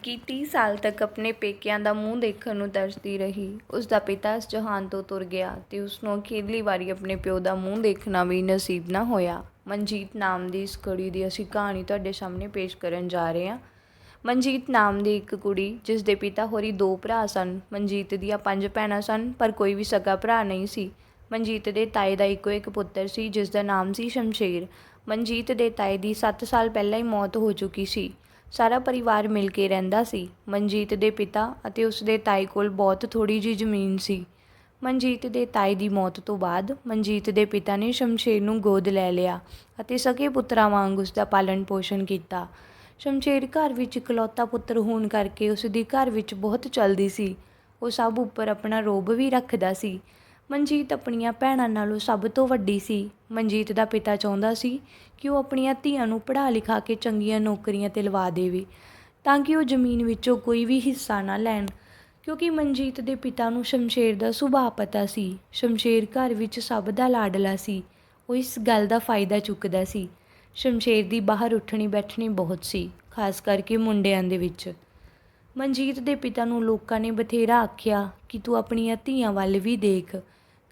ਲੜਕੀ 30 ਸਾਲ ਤੱਕ ਆਪਣੇ ਪੇਕਿਆਂ ਦਾ ਮੂੰਹ ਦੇਖਣ ਨੂੰ ਤਰਸਦੀ ਰਹੀ। ਉਸ ਦਾ ਪਿਤਾ ਇਸ ਜਹਾਨ ਤੋਂ ਤੁਰ ਗਿਆ ਤੇ ਉਸ ਨੂੰ ਅਖੀਰਲੀ ਵਾਰੀ ਆਪਣੇ ਪਿਓ ਦਾ ਮੂੰਹ ਦੇਖਣਾ ਵੀ ਨਸੀਬ ਨਾ ਹੋਇਆ। ਮਨਜੀਤ ਨਾਮ ਦੀ ਇਸ ਕੁੜੀ ਦੀ ਅਸੀਂ ਕਹਾਣੀ ਤੁਹਾਡੇ ਸਾਹਮਣੇ ਪੇਸ਼ ਕਰਨ ਜਾ ਰਹੇ ਹਾਂ। ਮਨਜੀਤ ਨਾਮ ਦੀ ਇੱਕ ਕੁੜੀ, ਜਿਸ ਦੇ ਪਿਤਾ ਹੋਰੀ ਦੋ ਭਰਾ ਸਨ। ਮਨਜੀਤ ਦੀਆਂ ਪੰਜ ਭੈਣਾਂ ਸਨ, ਪਰ ਕੋਈ ਵੀ ਸਗਾ ਭਰਾ ਨਹੀਂ ਸੀ। ਮਨਜੀਤ ਦੇ ਤਾਏ ਦਾ ਇੱਕੋ ਇੱਕ ਪੁੱਤਰ ਸੀ, ਜਿਸ ਦਾ ਨਾਮ ਸੀ ਸ਼ਮਸ਼ੇਰ। ਮਨਜੀਤ ਦੇ ਤਾਏ ਦੀ 7 ਸਾਲ ਪਹਿਲਾਂ ਹੀ ਮੌਤ ਹੋ ਚੁੱਕੀ ਸੀ। ਸਾਰਾ ਪਰਿਵਾਰ ਮਿਲ ਕੇ ਰਹਿੰਦਾ ਸੀ। ਮਨਜੀਤ ਦੇ ਪਿਤਾ ਅਤੇ ਉਸ ਦੇ ਤਾਏ ਕੋਲ ਬਹੁਤ ਥੋੜੀ ਜਿਹੀ ਜ਼ਮੀਨ ਸੀ। ਮਨਜੀਤ ਦੇ ਤਾਈ ਦੀ ਮੌਤ ਤੋਂ ਬਾਅਦ ਮਨਜੀਤ ਦੇ ਪਿਤਾ ਨੇ ਸ਼ਮਸ਼ੇਰ ਨੂੰ ਗੋਦ ਲੈ ਲਿਆ ਅਤੇ ਸਕੇ ਪੁੱਤਰਾਂ ਵਾਂਗ ਉਸ ਦਾ ਪਾਲਣ ਪੋਸ਼ਣ ਕੀਤਾ। ਸ਼ਮਸ਼ੇਰ ਘਰ ਵਿੱਚ ਇਕਲੌਤਾ ਪੁੱਤਰ ਹੋਣ ਕਰਕੇ ਉਸ ਦੀ ਘਰ ਵਿੱਚ ਬਹੁਤ ਚੱਲਦੀ ਸੀ। ਉਹ ਸਭ ਉੱਪਰ ਆਪਣਾ ਰੋਬ ਵੀ ਰੱਖਦਾ ਸੀ। ਮਨਜੀਤ ਆਪਣੀਆਂ ਭੈਣਾਂ ਨਾਲੋਂ ਸਭ ਤੋਂ ਵੱਡੀ ਸੀ। ਮਨਜੀਤ ਦਾ ਪਿਤਾ ਚਾਹੁੰਦਾ ਸੀ ਕਿ ਉਹ ਆਪਣੀਆਂ ਧੀਆਂ ਨੂੰ ਪੜ੍ਹਾ ਲਿਖਾ ਕੇ ਚੰਗੀਆਂ ਨੌਕਰੀਆਂ ਤੇ ਲਵਾ ਦੇਵੇ, ਤਾਂ ਕਿ ਉਹ ਜ਼ਮੀਨ ਵਿੱਚੋਂ ਕੋਈ ਵੀ ਹਿੱਸਾ ਨਾ ਲੈਣ। ਕਿਉਂਕਿ ਮਨਜੀਤ ਦੇ ਪਿਤਾ ਨੂੰ ਸ਼ਮਸ਼ੇਰ ਦਾ ਸੁਭਾਅ ਪਤਾ ਸੀ। ਸ਼ਮਸ਼ੇਰ ਘਰ ਵਿੱਚ ਸਭ ਦਾ ਲਾਡਲਾ ਸੀ। ਉਹ ਇਸ ਗੱਲ ਦਾ ਫਾਇਦਾ ਚੁੱਕਦਾ ਸੀ। ਸ਼ਮਸ਼ੇਰ ਦੀ ਬਾਹਰ ਉੱਠਣੀ ਬੈਠਣੀ ਬਹੁਤ ਸੀ, ਖਾਸ ਕਰਕੇ ਮੁੰਡਿਆਂ ਦੇ ਵਿੱਚ। ਮਨਜੀਤ ਦੇ ਪਿਤਾ ਨੂੰ ਲੋਕਾਂ ਨੇ ਬਥੇਰਾ ਆਖਿਆ ਕਿ ਤੂੰ ਆਪਣੀਆਂ ਧੀਆਂ ਵੱਲ ਵੀ ਦੇਖ।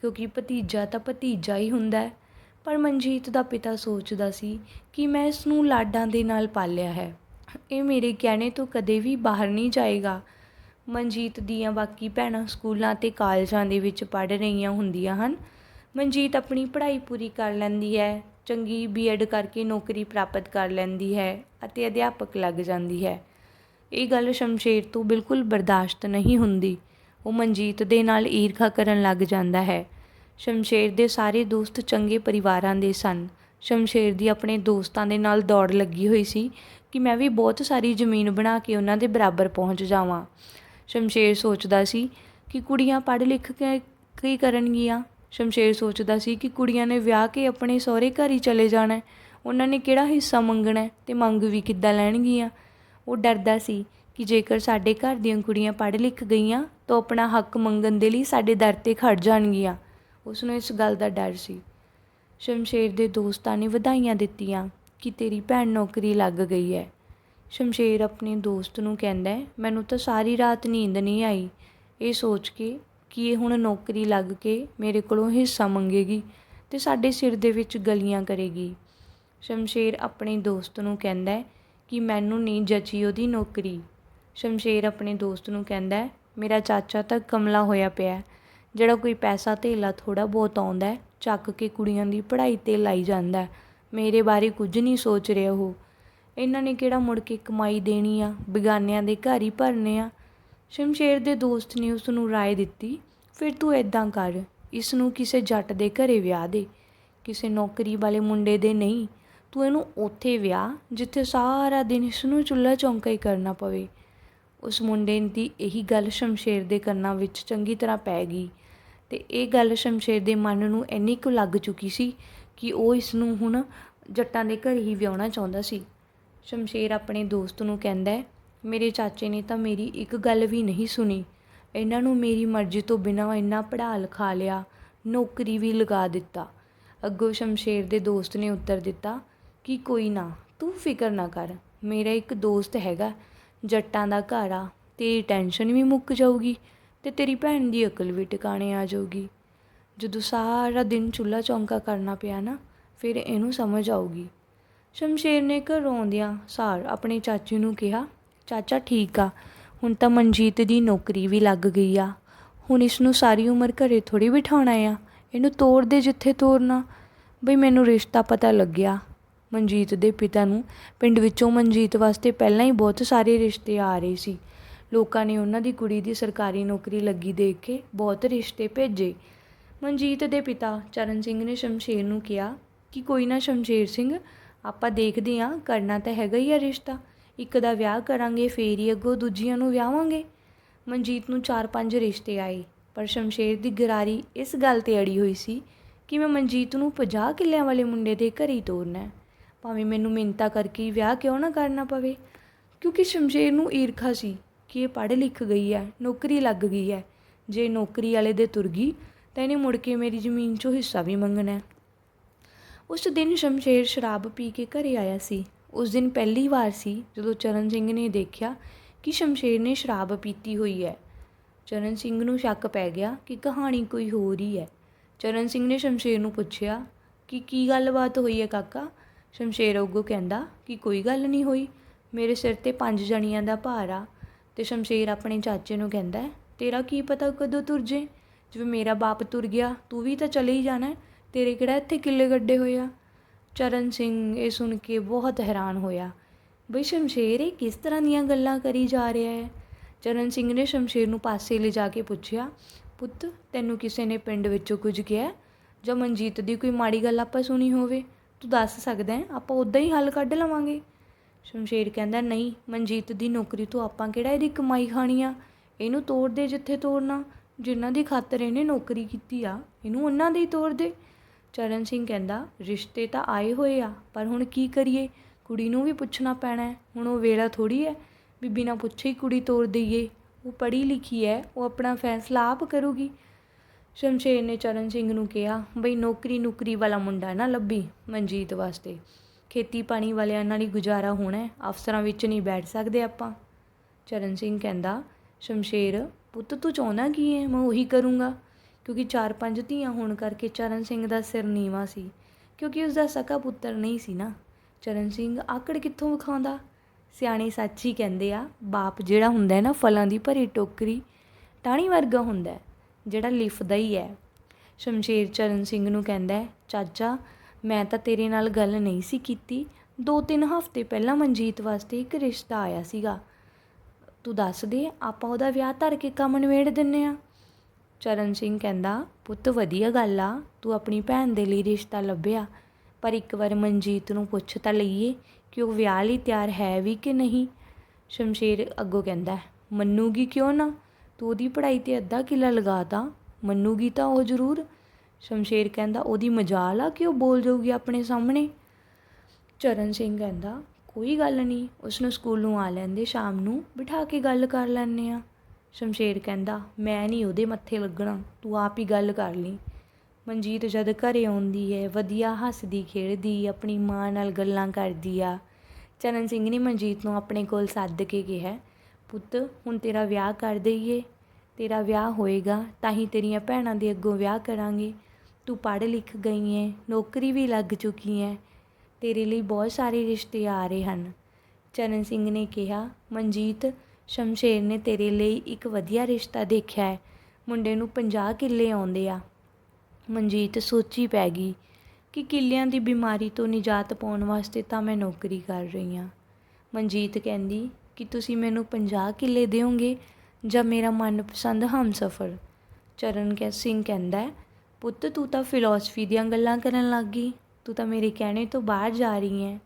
ਕਿਉਂਕਿ ਭਤੀਜਾ ਤਾਂ ਭਤੀਜਾ ਹੀ ਹੁੰਦਾ ਪਰ ਮਨਜੀਤ ਦਾ ਪਿਤਾ ਸੋਚਦਾ ਸੀ ਕਿ ਮੈਂ ਇਸ ਨੂੰ ਲਾਡਾਂ ਦੇ ਨਾਲ ਪਾਲਿਆ ਹੈ। ਇਹ ਮੇਰੇ ਕਹਿਣੇ ਤੋਂ ਕਦੇ ਵੀ ਬਾਹਰ ਨਹੀਂ ਜਾਏਗਾ। ਮਨਜੀਤ ਦੀਆਂ ਬਾਕੀ ਭੈਣਾਂ ਸਕੂਲਾਂ ਤੇ ਕਾਲਜਾਂ ਦੇ ਵਿੱਚ ਪੜ੍ਹ ਰਹੀਆਂ ਹੁੰਦੀਆਂ ਹਨ। ਮਨਜੀਤ ਆਪਣੀ ਪੜ੍ਹਾਈ ਪੂਰੀ ਕਰ ਲੈਂਦੀ ਹੈ, ਚੰਗੀ ਬੀਐਡ ਕਰਕੇ ਨੌਕਰੀ ਪ੍ਰਾਪਤ ਕਰ ਲੈਂਦੀ ਹੈ ਅਤੇ ਅਧਿਆਪਕ ਲੱਗ ਜਾਂਦੀ ਹੈ। ਇਹ ਗੱਲ ਸ਼ਮਸ਼ੇਰ ਤੋਂ ਬਿਲਕੁਲ ਬਰਦਾਸ਼ਤ ਨਹੀਂ ਹੁੰਦੀ। ਉਹ ਮਨਜੀਤ ਦੇ ਨਾਲ ਈਰਖਾ ਕਰਨ ਲੱਗ ਜਾਂਦਾ ਹੈ। ਸ਼ਮਸ਼ੇਰ ਦੇ ਸਾਰੇ ਦੋਸਤ ਚੰਗੇ ਪਰਿਵਾਰਾਂ ਦੇ ਸਨ। ਸ਼ਮਸ਼ੇਰ ਦੀ ਆਪਣੇ ਦੋਸਤਾਂ ਦੇ ਨਾਲ ਦੌੜ ਲੱਗੀ ਹੋਈ ਸੀ ਕਿ ਮੈਂ ਵੀ ਬਹੁਤ ਸਾਰੀ ਜ਼ਮੀਨ ਬਣਾ ਕੇ ਉਹਨਾਂ ਦੇ ਬਰਾਬਰ ਪਹੁੰਚ ਜਾਵਾਂ। ਸ਼ਮਸ਼ੇਰ ਸੋਚਦਾ ਸੀ ਕਿ ਕੁੜੀਆਂ ਪੜ੍ਹ ਲਿਖ ਕੇ ਕੀ ਕਰਨਗੀਆਂ। ਸ਼ਮਸ਼ੇਰ ਸੋਚਦਾ ਸੀ ਕਿ ਕੁੜੀਆਂ ਨੇ ਵਿਆਹ ਕੇ ਆਪਣੇ ਸਹੁਰੇ ਘਰ ਹੀ ਚਲੇ ਜਾਣਾ ਉਹਨਾਂ ਨੇ ਕਿਹੜਾ ਹਿੱਸਾ ਮੰਗਣਾ ਹੈ ਤੇ ਮੰਗ ਵੀ ਕਿੱਦਾਂ ਲੈਣਗੀਆਂ? ਉਹ ਡਰਦਾ ਸੀ ਕਿ ਜੇਕਰ ਸਾਡੇ ਘਰ ਦੀਆਂ ਕੁੜੀਆਂ ਪੜ੍ਹ ਲਿਖ ਗਈਆਂ ਤੋਂ ਆਪਣਾ ਹੱਕ ਮੰਗਣ ਦੇ ਲਈ ਸਾਡੇ ਦਰ ਤੇ ਖੜ ਜਾਣਗੀਆਂ। ਉਸ ਨੂੰ ਇਸ ਗੱਲ ਦਾ ਡਰ ਸੀ। ਸ਼ਮਸ਼ੇਰ ਦੇ ਦੋਸਤਾਂ ਨੇ ਵਧਾਈਆਂ ਦਿੱਤੀਆਂ ਕਿ ਤੇਰੀ ਭੈਣ ਨੌਕਰੀ ਲੱਗ ਗਈ ਹੈ ਸ਼ਮਸ਼ੇਰ ਆਪਣੇ ਦੋਸਤ ਨੂੰ ਕਹਿੰਦਾ ਹੈ ਮੈਨੂੰ ਤਾਂ ਸਾਰੀ ਰਾਤ ਨੀਂਦ ਨਹੀਂ ਆਈ। ਇਹ ਸੋਚ ਕੇ ਕਿ ਇਹ ਹੁਣ ਨੌਕਰੀ ਲੱਗ ਕੇ ਮੇਰੇ ਕੋਲੋਂ ਹਿੱਸਾ ਮੰਗੇਗੀ ਤੇ ਸਾਡੇ ਸਿਰ ਦੇ ਵਿੱਚ ਗਲੀਆਂ ਕਰੇਗੀ। ਸ਼ਮਸ਼ੇਰ ਆਪਣੇ ਦੋਸਤ ਨੂੰ ਕਹਿੰਦਾ ਹੈ ਕਿ ਮੈਨੂੰ ਨਹੀਂ ਜਚੀ ਉਹਦੀ ਨੌਕਰੀ। ਸ਼ਮਸ਼ੇਰ ਆਪਣੇ ਦੋਸਤ ਨੂੰ ਕਹਿੰਦਾ ਹੈ ਮੇਰਾ ਚਾਚਾ ਤਾਂ ਕਮਲਾ ਹੋਇਆ ਪਿਆ ਜਿਹੜਾ ਕੋਈ ਪੈਸਾ ਧੇਲਾ ਥੋੜਾ ਬਹੁਤ ਆਉਂਦਾ ਚੱਕ ਕੇ ਕੁੜੀਆਂ ਦੀ ਪੜ੍ਹਾਈ ਤੇ ਲਾਈ ਜਾਂਦਾ ਮੇਰੇ ਬਾਰੇ ਕੁਝ ਨਹੀਂ ਸੋਚ ਰਿਹਾ ਉਹ। ਇਹਨਾਂ ਨੇ ਕਿਹੜਾ ਮੁੜ ਕੇ ਕਮਾਈ ਦੇਣੀ ਆ, ਬਿਗਾਨਿਆਂ ਦੇ ਘਰ ਹੀ ਭਰਨੇ ਆ। ਸ਼ਮਸ਼ੇਰ ਦੇ ਦੋਸਤ ਨੇ ਉਸ ਨੂੰ ਰਾਏ ਦਿੱਤੀ, ਫਿਰ ਤੂੰ ਇਦਾਂ ਕਰ ਇਸ ਨੂੰ ਕਿਸੇ ਜੱਟ ਦੇ ਘਰੇ ਵਿਆਹ ਦੇ। ਕਿਸੇ ਨੌਕਰੀ ਵਾਲੇ ਮੁੰਡੇ ਦੇ ਨਹੀਂ, ਤੂੰ ਇਹਨੂੰ ਉੱਥੇ ਵਿਆਹ, ਜਿੱਥੇ ਸਾਰਾ ਦਿਨ ਇਸ ਨੂੰ ਚੁੱਲ੍ਹਾ ਚੌਂਕਾ ਹੀ ਕਰਨਾ ਪਵੇ। ਉਸ ਮੁੰਡੇ ਦੀ ਇਹੀ ਗੱਲ ਸ਼ਮਸ਼ੇਰ ਦੇ ਕੰਨਾਂ ਵਿੱਚ ਚੰਗੀ ਤਰ੍ਹਾਂ ਪੈ ਗਈ ਤੇ ਇਹ ਗੱਲ ਸ਼ਮਸ਼ੇਰ ਦੇ ਮਨ ਨੂੰ ਇੰਨੀ ਕੁ ਲੱਗ ਚੁੱਕੀ ਸੀ ਕਿ ਉਹ ਇਸ ਨੂੰ ਹੁਣ ਜੱਟਾਂ ਦੇ ਘਰ ਹੀ ਵਿਆਹਣਾ ਚਾਹੁੰਦਾ ਸੀ। ਸ਼ਮਸ਼ੇਰ ਆਪਣੇ ਦੋਸਤ ਨੂੰ ਕਹਿੰਦਾ ਹੈ, ਮੇਰੇ ਚਾਚੇ ਨੇ ਤਾਂ ਮੇਰੀ ਇੱਕ ਗੱਲ ਵੀ ਨਹੀਂ ਸੁਣੀ। ਇਹਨਾਂ ਨੂੰ ਮੇਰੀ ਮਰਜ਼ੀ ਤੋਂ ਬਿਨਾਂ ਇੰਨਾ ਪੜ੍ਹਾ ਲਿਖਾ ਲਿਆ, ਨੌਕਰੀ ਵੀ ਲਗਾ ਦਿੱਤਾ। ਅੱਗੋਂ ਸ਼ਮਸ਼ੇਰ ਦੇ ਦੋਸਤ ਨੇ ਉੱਤਰ ਦਿੱਤਾ ਕਿ ਕੋਈ ਨਾ, ਤੂੰ ਫਿਕਰ ਨਾ ਕਰ। ਮੇਰਾ ਇੱਕ ਦੋਸਤ ਹੈਗਾ ਜੱਟਾਂ ਦਾ ਘਰ ਆ ਤੇਰੀ ਟੈਨਸ਼ਨ ਵੀ ਮੁੱਕ ਜਾਊਗੀ ਤੇ ਤੇਰੀ ਭੈਣ ਦੀ ਅਕਲ ਵੀ ਟਿਕਾਣੇ ਆ ਜਾਊਗੀ। ਜਦੋਂ ਸਾਰਾ ਦਿਨ ਚੁੱਲ੍ਹਾ ਚੌਂਕਾ ਕਰਨਾ ਪਿਆ ਨਾ, ਫਿਰ ਇਹਨੂੰ ਸਮਝ ਆਊਗੀ। ਸ਼ਮਸ਼ੇਰ ਨੇ ਘਰੋਂ ਆਉਂਦਿਆਂ ਸਾਰ ਆਪਣੇ ਚਾਚੇ ਨੂੰ ਕਿਹਾ, ਚਾਚਾ ਠੀਕ ਆ, ਹੁਣ ਤਾਂ ਮਨਜੀਤ ਦੀ ਨੌਕਰੀ ਵੀ ਲੱਗ ਗਈ ਆ। ਹੁਣ ਇਸ ਨੂੰ ਸਾਰੀ ਉਮਰ ਘਰੇ ਥੋੜੀ ਬਿਠਾਉਣਾ ਆ, ਇਹਨੂੰ ਤੋੜ ਦੇ ਜਿੱਥੇ ਤੋੜਨਾ ਬਈ ਮੈਨੂੰ ਰਿਸ਼ਤਾ ਪਤਾ ਲੱਗਿਆ। ਮਨਜੀਤ ਦੇ ਪਿਤਾ ਨੂੰ। ਪਿੰਡ ਵਿੱਚੋਂ ਮਨਜੀਤ ਵਾਸਤੇ ਪਹਿਲਾਂ ਹੀ ਬਹੁਤ ਸਾਰੇ ਰਿਸ਼ਤੇ ਆ ਰਹੇ ਸੀ। ਲੋਕਾਂ ਨੇ ਉਹਨਾਂ ਦੀ ਕੁੜੀ ਦੀ ਸਰਕਾਰੀ ਨੌਕਰੀ ਲੱਗੀ ਦੇਖ ਕੇ ਬਹੁਤ ਰਿਸ਼ਤੇ ਭੇਜੇ। ਮਨਜੀਤ ਦੇ ਪਿਤਾ ਚਰਨ ਸਿੰਘ ਨੇ ਸ਼ਮਸ਼ੇਰ ਨੂੰ ਕਿਹਾ ਕਿ ਕੋਈ ਨਾ ਸ਼ਮਸ਼ੇਰ ਸਿੰਘ, ਆਪਾਂ ਦੇਖਦੇ ਹਾਂ, ਕਰਨਾ ਤਾਂ ਹੈਗਾ ਹੀ ਆ ਰਿਸ਼ਤਾ। ਇੱਕ ਦਾ ਵਿਆਹ ਕਰਾਂਗੇ, ਫੇਰ ਹੀ ਅੱਗੋਂ ਦੂਜੀਆਂ ਨੂੰ ਵਿਆਹਾਂਗੇ। ਮਨਜੀਤ ਨੂੰ ਚਾਰ ਪੰਜ ਰਿਸ਼ਤੇ ਆਏ, ਪਰ ਸ਼ਮਸ਼ੇਰ ਦੀ ਗਰਾਰੀ ਇਸ ਗੱਲ ਤੇ ਅੜੀ ਹੋਈ ਸੀ ਕਿ ਮੈਂ ਮਨਜੀਤ ਨੂੰ 50 ਕਿੱਲਿਆਂ ਵਾਲੇ ਮੁੰਡੇ ਦੇ ਘਰ ਹੀ ਤੋਰਨਾ ਹੈ। ਭਾਵੇਂ ਮੈਨੂੰ ਮਿੰਤਾ ਕਰਕੇ ਵਿਆਹ ਕਿਉਂ ਨਾ ਕਰਨਾ ਪਵੇ? ਕਿਉਂਕਿ ਸ਼ਮਸ਼ੇਰ ਨੂੰ ਈਰਖਾ ਸੀ ਕਿ ਇਹ ਪੜ੍ਹ ਲਿਖ ਗਈ ਹੈ, ਨੌਕਰੀ ਲੱਗ ਗਈ ਹੈ। ਜੇ ਨੌਕਰੀ ਵਾਲੇ ਦੇ ਤੁਰ ਗਈ, ਤਾਂ ਇਹਨੇ ਮੁੜ ਕੇ ਮੇਰੀ ਜ਼ਮੀਨ 'ਚੋਂ ਹਿੱਸਾ ਵੀ ਮੰਗਣਾ ਉਸ ਦਿਨ ਸ਼ਮਸ਼ੇਰ ਸ਼ਰਾਬ ਪੀ ਕੇ ਘਰੇ ਆਇਆ ਸੀ। ਉਸ ਦਿਨ ਪਹਿਲੀ ਵਾਰ ਸੀ ਜਦੋਂ ਚਰਨ ਸਿੰਘ ਨੇ ਦੇਖਿਆ ਕਿ ਸ਼ਮਸ਼ੇਰ ਨੇ ਸ਼ਰਾਬ ਪੀਤੀ ਹੋਈ ਹੈ। ਚਰਨ ਸਿੰਘ ਨੂੰ ਸ਼ੱਕ ਪੈ ਗਿਆ ਕਿ ਕਹਾਣੀ ਕੋਈ ਹੋਰ ਹੀ ਹੈ। ਚਰਨ ਸਿੰਘ ਨੇ ਸ਼ਮਸ਼ੇਰ ਨੂੰ ਪੁੱਛਿਆ ਕਿ ਕੀ ਗੱਲਬਾਤ ਹੋਈ ਹੈ ਕਾਕਾ? ਸ਼ਮਸ਼ੇਰ ਅੱਗੋਂ ਕਹਿੰਦਾ ਕਿ ਕੋਈ ਗੱਲ ਨਹੀਂ ਹੋਈ, ਮੇਰੇ ਸਿਰ ਤੇ ਪੰਜ ਜਣੀਆਂ ਦਾ ਭਾਰ ਆ ਤੇ ਸ਼ਮਸ਼ੇਰ ਆਪਣੇ ਚਾਚੇ ਨੂੰ ਕਹਿੰਦਾ, ਤੇਰਾ ਕੀ ਪਤਾ ਕਦੋਂ ਤੁਰ ਜੇ? ਜਿਵੇਂ ਮੇਰਾ ਬਾਪ ਤੁਰ ਗਿਆ, ਤੂੰ ਵੀ ਤਾਂ ਚਲੇ ਹੀ ਜਾਣਾ, ਤੇਰੇ ਕਿਹੜਾ ਇੱਥੇ ਕਿੱਲੇ ਗੱਡੇ ਹੋਏ ਆ? ਚਰਨ ਸਿੰਘ ਇਹ ਸੁਣ ਕੇ ਬਹੁਤ ਹੈਰਾਨ ਹੋਇਆ, ਬਈ ਸ਼ਮਸ਼ੇਰ ਇਹ ਕਿਸ ਤਰ੍ਹਾਂ ਦੀਆਂ ਗੱਲਾਂ ਕਰੀ ਜਾ ਰਿਹਾ ਹੈ? ਚਰਨ ਸਿੰਘ ਨੇ ਸ਼ਮਸ਼ੇਰ ਨੂੰ ਪਾਸੇ ਲਿਜਾ ਕੇ ਪੁੱਛਿਆ, ਪੁੱਤ, ਤੈਨੂੰ ਕਿਸੇ ਨੇ ਪਿੰਡ ਵਿੱਚੋਂ ਕੁਝ ਕਿਹਾ? ਜਾਂ ਮਨਜੀਤ ਦੀ ਕੋਈ ਮਾੜੀ ਗੱਲ ਆਪਾਂ ਸੁਣੀ ਹੋਵੇ? ਤੂੰ ਦੱਸ ਸਕਦਾ ਹੈ, ਆਪਾਂ ਉਦਾਂ ਹੀ ਹੱਲ ਕੱਢ ਲਵਾਂਗੇ। ਸ਼ਮਸ਼ੇਰ ਕਹਿੰਦਾ, ਨਹੀਂ, ਮਨਜੀਤ ਦੀ ਨੌਕਰੀ ਤੋਂ ਆਪਾਂ ਕਿਹੜਾ ਇਹਦੀ ਕਮਾਈ ਖਾਣੀ ਆ? ਇਹਨੂੰ ਤੋੜ ਦੇ ਜਿੱਥੇ ਤੋੜਨਾ। ਜਿਨ੍ਹਾਂ ਦੀ ਖਾਤਰ ਇਹਨੇ ਨੌਕਰੀ ਕੀਤੀ ਆ, ਇਹਨੂੰ ਉਹਨਾਂ ਦੇ ਹੀ ਤੋੜ ਦੇ। ਚਰਨ ਸਿੰਘ ਕਹਿੰਦਾ, ਰਿਸ਼ਤੇ ਤਾਂ ਆਏ ਹੋਏ ਆ, ਪਰ ਹੁਣ ਕੀ ਕਰੀਏ? ਕੁੜੀ ਨੂੰ ਵੀ ਪੁੱਛਣਾ ਪੈਣਾ ਹੁਣ ਉਹ ਵੇਲਾ ਥੋੜੀ ਹੈ। ਵੀ ਬਿਨਾਂ ਪੁੱਛੇ ਹੀ ਕੁੜੀ ਤੋੜ ਦਈਏ। ਉਹ ਪੜ੍ਹੀ ਲਿਖੀ ਹੈ, ਉਹ ਆਪਣਾ ਫੈਸਲਾ ਆਪ ਕਰੂਗੀ। ਸ਼ਮਸ਼ੇਰ ਨੇ ਚਰਨ ਸਿੰਘ ਨੂੰ ਕਿਹਾ, ਬਈ ਨੌਕਰੀ ਨੁਕਰੀ ਵਾਲਾ ਮੁੰਡਾ ਨਾ ਲੱਭੀ ਮਨਜੀਤ ਵਾਸਤੇ। ਖੇਤੀ ਪਾਣੀ ਵਾਲਿਆਂ ਨਾਲ ਹੀ ਗੁਜ਼ਾਰਾ ਹੋਣਾ ਅਫਸਰਾਂ ਵਿੱਚ ਨਹੀਂ ਬੈਠ ਸਕਦੇ ਆਪਾਂ। ਚਰਨ ਸਿੰਘ ਕਹਿੰਦਾ, ਸ਼ਮਸ਼ੇਰ, ਪੁੱਤ ਤੂੰ ਚਾਹੁੰਦਾ ਕੀ ਹੈ? ਮੈਂ ਉਹੀ ਕਰੂੰਗਾ। ਕਿਉਂਕਿ ਚਾਰ ਪੰਜ ਧੀਆਂ ਹੋਣ ਕਰਕੇ ਚਰਨ ਸਿੰਘ ਦਾ ਸਿਰ ਨੀਵਾ ਸੀ, ਕਿਉਂਕਿ ਉਸ ਦਾ ਸਕਾ ਪੁੱਤਰ ਨਹੀਂ ਸੀ ਨਾ। ਚਰਨ ਸਿੰਘ ਆਕੜ ਕਿੱਥੋਂ ਵਿਖਾਉਂਦਾ? ਸਿਆਣੇ ਸੱਚ ਹੀ ਕਹਿੰਦੇ ਆ, ਬਾਪ ਜਿਹੜਾ ਹੁੰਦਾ ਹੈ ਨਾ ਫਲਾਂ ਦੀ ਭਰੀ ਟੋਕਰੀ ਟਾਣੀ ਵਰਗਾ ਹੁੰਦਾ ਹੈ। ਜਿਹੜਾ ਲਿਫਦਾ ਹੀ ਹੈ। ਸ਼ਮਸ਼ੇਰ ਚਰਨ ਸਿੰਘ ਨੂੰ ਕਹਿੰਦਾ ਚਾਚਾ, ਮੈਂ ਤਾਂ ਤੇਰੇ ਨਾਲ ਗੱਲ ਨਹੀਂ ਸੀ ਕੀਤੀ। ਦੋ ਤਿੰਨ ਹਫ਼ਤੇ ਪਹਿਲਾਂ ਮਨਜੀਤ ਵਾਸਤੇ ਇੱਕ ਰਿਸ਼ਤਾ ਆਇਆ ਸੀਗਾ। ਤੂੰ ਦੱਸ ਦੇ, ਆਪਾਂ ਉਹਦਾ ਵਿਆਹ ਧਰ ਕੇ ਕੰਮ ਨਿਬੇੜ ਦਿੰਨੇ ਆ। ਚਰਨ ਸਿੰਘ ਕਹਿੰਦਾ, ਪੁੱਤ, ਵਧੀਆ ਗੱਲ ਆ, ਤੂੰ ਆਪਣੀ ਭੈਣ ਦੇ ਲਈ ਰਿਸ਼ਤਾ ਲੱਭਿਆ। ਪਰ ਇੱਕ ਵਾਰ ਮਨਜੀਤ ਨੂੰ ਪੁੱਛ ਤਾਂ ਲਈਏ ਕਿ ਉਹ ਵਿਆਹ ਲਈ ਤਿਆਰ ਹੈ ਵੀ ਕਿ ਨਹੀਂ? ਸ਼ਮਸ਼ੇਰ ਅੱਗੋਂ ਕਹਿੰਦਾ, ਮੰਨੂਗੀ ਕਿਉਂ ਨਾ? ਤੂੰ ਉਹਦੀ ਪੜ੍ਹਾਈ ਤੇ ਅੱਧਾ ਕਿੱਲਾ ਲਗਾਤਾ ਮੰਨੂਗੀ ਤਾਂ ਉਹ ਜ਼ਰੂਰ। ਸ਼ਮਸ਼ੇਰ ਕਹਿੰਦਾ, ਉਹਦੀ ਮਜਾਲ ਆ ਕਿ ਉਹ ਬੋਲ ਜਾਊਗੀ ਆਪਣੇ ਸਾਹਮਣੇ? ਚਰਨ ਸਿੰਘ ਕਹਿੰਦਾ, ਕੋਈ ਗੱਲ ਨਹੀਂ ਉਸ ਨੂੰ ਸਕੂਲ ਨੂੰ ਆ ਲੈਂਦੇ ਸ਼ਾਮ ਨੂੰ, ਬਿਠਾ ਕੇ ਗੱਲ ਕਰ ਲੈਂਦੇ ਆ ਸ਼ਮਸ਼ੇਰ ਕਹਿੰਦਾ, ਮੈਂ ਨਹੀਂ ਉਹਦੇ ਮੱਥੇ ਲੱਗਣਾ, ਤੂੰ ਆਪ ਹੀ ਗੱਲ ਕਰ ਲਈ। ਮਨਜੀਤ ਜਦ ਘਰੇ ਆਉਂਦੀ ਹੈ, ਵਧੀਆ ਹੱਸਦੀ ਖੇਡਦੀ, ਆਪਣੀ ਮਾਂ ਨਾਲ ਗੱਲਾਂ ਕਰਦੀ ਆ। ਚਰਨ ਸਿੰਘ ਨੇ ਮਨਜੀਤ ਨੂੰ ਆਪਣੇ ਕੋਲ ਸੱਦ ਕੇ ਕਿਹਾ ਪੁੱਤ, ਹੁਣ ਤੇਰਾ ਵਿਆਹ ਕਰ ਦਈਏ। ਤੇਰਾ ਵਿਆਹ ਹੋਏਗਾ, ਤਾਂ ਹੀ ਤੇਰੀਆਂ ਭੈਣਾਂ ਦੇ ਅੱਗੋਂ ਵਿਆਹ ਕਰਾਂਗੇ। ਤੂੰ ਪੜ੍ਹ ਲਿਖ ਗਈ ਹੈ ਨੌਕਰੀ ਵੀ ਲੱਗ ਚੁੱਕੀ ਹੈ ਤੇਰੇ ਲਈ ਬਹੁਤ ਸਾਰੇ ਰਿਸ਼ਤੇ ਆ ਰਹੇ ਹਨ। ਚਰਨ ਸਿੰਘ ਨੇ ਕਿਹਾ, ਮਨਜੀਤ, ਸ਼ਮਸ਼ੇਰ ਨੇ ਤੇਰੇ ਲਈ ਇੱਕ ਵਧੀਆ ਰਿਸ਼ਤਾ ਦੇਖਿਆ ਹੈ ਮੁੰਡੇ ਨੂੰ 50 ਕਿੱਲੇ ਆਉਂਦੇ ਆ। ਮਨਜੀਤ ਸੋਚੀ ਪੈ ਗਈ ਕਿ ਕਿੱਲਿਆਂ ਦੀ ਬਿਮਾਰੀ ਤੋਂ ਨਿਜਾਤ ਪਾਉਣ ਵਾਸਤੇ ਤਾਂ ਮੈਂ ਨੌਕਰੀ ਕਰ ਰਹੀ ਹਾਂ ਮਨਜੀਤ ਕਹਿੰਦੀ ਕਿ ਤੁਸੀਂ ਮੈਨੂੰ 50 ਕਿੱਲੇ ਦਿਓਗੇ ਜਾਂ ਮੇਰਾ ਮਨਪਸੰਦ ਹਮਸਫਰ? ਚਰਨ ਕੈ ਸਿੰਘ ਕਹਿੰਦਾ, ਪੁੱਤ, ਤੂੰ ਤਾਂ ਫਿਲਾਸਫੀ ਦੀਆਂ ਗੱਲਾਂ ਕਰਨ ਲੱਗ ਗਈ। ਤੂੰ ਤਾਂ ਮੇਰੇ ਕਹਿਣੇ ਤੋਂ ਬਾਹਰ ਜਾ ਰਹੀ ਹੈ।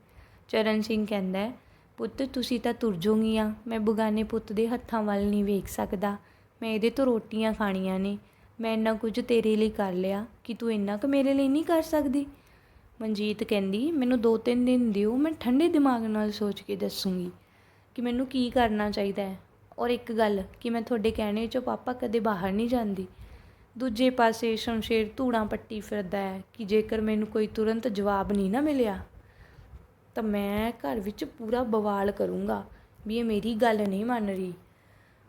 ਚਰਨ ਸਿੰਘ ਕਹਿੰਦਾ, ਪੁੱਤ, ਤੁਸੀਂ ਤਾਂ ਤੁਰ ਜੋਗੀਆਂ ਮੈਂ ਬਗਾਨੇ ਪੁੱਤ ਦੇ ਹੱਥਾਂ ਵੱਲ ਨਹੀਂ ਵੇਖ ਸਕਦਾ। ਮੈਂ ਇਹਦੇ ਤੋਂ ਰੋਟੀਆਂ ਖਾਣੀਆਂ ਨੇ। ਮੈਂ ਇੰਨਾ ਕੁਝ ਤੇਰੇ ਲਈ ਕਰ ਲਿਆ ਕਿ ਤੂੰ ਇੰਨਾ ਕੁ ਮੇਰੇ ਲਈ ਨਹੀਂ ਕਰ ਸਕਦੀ। ਮਨਜੀਤ ਕਹਿੰਦੀ, ਮੈਨੂੰ ਦੋ ਤਿੰਨ ਦਿਨ ਦਿਓ, ਮੈਂ ਠੰਡੇ ਦਿਮਾਗ ਨਾਲ ਸੋਚ ਕੇ ਦੱਸੂਗੀ। ਕਿ ਮੈਨੂੰ ਕੀ ਕਰਨਾ ਚਾਹੀਦਾ ਹੈ? ਔਰ ਇੱਕ ਗੱਲ, ਕਿ ਮੈਂ ਤੁਹਾਡੇ ਕਹਿਣੇ 'ਚੋਂ ਪਾਪਾ ਕਦੇ ਬਾਹਰ ਨਹੀਂ ਜਾਂਦੀ। ਦੂਜੇ ਪਾਸੇ ਸ਼ਮਸ਼ੇਰ ਧੂੜਾਂ ਪੱਟੀ ਫਿਰਦਾ ਹੈ ਕਿ ਜੇਕਰ ਮੈਨੂੰ ਕੋਈ ਤੁਰੰਤ ਜਵਾਬ ਨਹੀਂ ਨਾ ਮਿਲਿਆ, ਤਾਂ ਮੈਂ ਘਰ ਵਿੱਚ ਪੂਰਾ ਬਵਾਲ ਕਰੂੰਗਾ ਵੀ ਇਹ ਮੇਰੀ ਗੱਲ ਨਹੀਂ ਮੰਨ ਰਹੀ।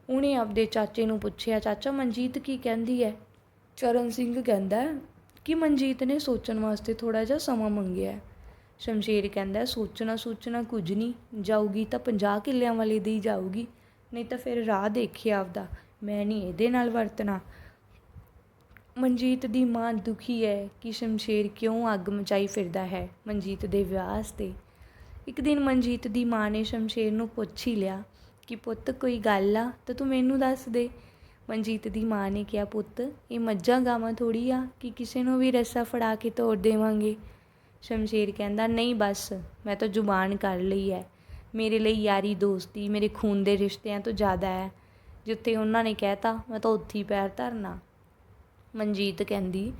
ਉਹਨੇ ਆਪਦੇ ਚਾਚੇ ਨੂੰ ਪੁੱਛਿਆ, ਚਾਚਾ, ਮਨਜੀਤ ਕੀ ਕਹਿੰਦੀ ਹੈ? ਚਰਨ ਸਿੰਘ ਕਹਿੰਦਾ ਕਿ ਮਨਜੀਤ ਨੇ ਸੋਚਣ ਵਾਸਤੇ ਥੋੜਾ ਜਿਹਾ ਸਮਾਂ ਮੰਗਿਆ ਸ਼ਮਸ਼ੇਰ ਕਹਿੰਦਾ, ਸੋਚਣਾ ਸੋਚਣਾ ਕੁਝ ਨਹੀਂ, ਜਾਊਗੀ ਤਾਂ 50 ਕਿੱਲਿਆਂ ਵਾਲੇ ਦੀ ਜਾਊਗੀ, ਨਹੀਂ ਤਾਂ ਫਿਰ ਰਾਹ ਦੇਖਿਆ ਆਪਦਾ, ਮੈਂ ਨਹੀਂ ਇਹਦੇ ਨਾਲ ਵਰਤਣਾ। ਮਨਜੀਤ ਦੀ ਮਾਂ ਦੁਖੀ ਹੈ ਕਿ ਸ਼ਮਸ਼ੇਰ ਕਿਉਂ ਅੱਗ ਮਚਾਈ ਫਿਰਦਾ ਹੈ ਮਨਜੀਤ ਦੇ ਵਿਆਹ 'ਤੇ। ਇੱਕ ਦਿਨ ਮਨਜੀਤ ਦੀ ਮਾਂ ਨੇ ਸ਼ਮਸ਼ੇਰ ਨੂੰ ਪੁੱਛ ਹੀ ਲਿਆ ਕਿ, ਪੁੱਤ, ਕੋਈ ਗੱਲ ਆ? ਤਾਂ ਤੂੰ ਮੈਨੂੰ ਦੱਸ ਦੇ। ਮਨਜੀਤ ਦੀ ਮਾਂ ਨੇ ਕਿਹਾ, ਪੁੱਤ, ਇਹ ਮੱਝਾਂ ਗਾਵਾਂ ਥੋੜੀ ਆ, ਕਿ ਕਿਸੇ ਨੂੰ ਵੀ ਰੱਸਾ ਫੜਾ ਕੇ ਤੋੜ ਦੇਵਾਂਗੇ? ਸ਼ਮਸ਼ੇਰ ਕਹਿੰਦਾ, ਨਹੀਂ ਬਸ, ਮੈਂ ਤਾਂ ਜ਼ੁਬਾਨ ਕਰ ਲਈ ਹੈ ਮੇਰੇ ਲਈ ਯਾਰੀ ਦੋਸਤੀ, ਮੇਰੇ ਖੂਨ ਦੇ ਰਿਸ਼ਤਿਆਂ ਤੋਂ ਜ਼ਿਆਦਾ ਹੈ ਜਿੱਥੇ ਉਹਨਾਂ ਨੇ ਕਹਿਤਾ, ਮੈਂ ਤਾਂ ਉੱਥੇ ਹੀ ਪੈਰ ਧਰਨਾ। ਮਨਜੀਤ ਕਹਿੰਦੀ,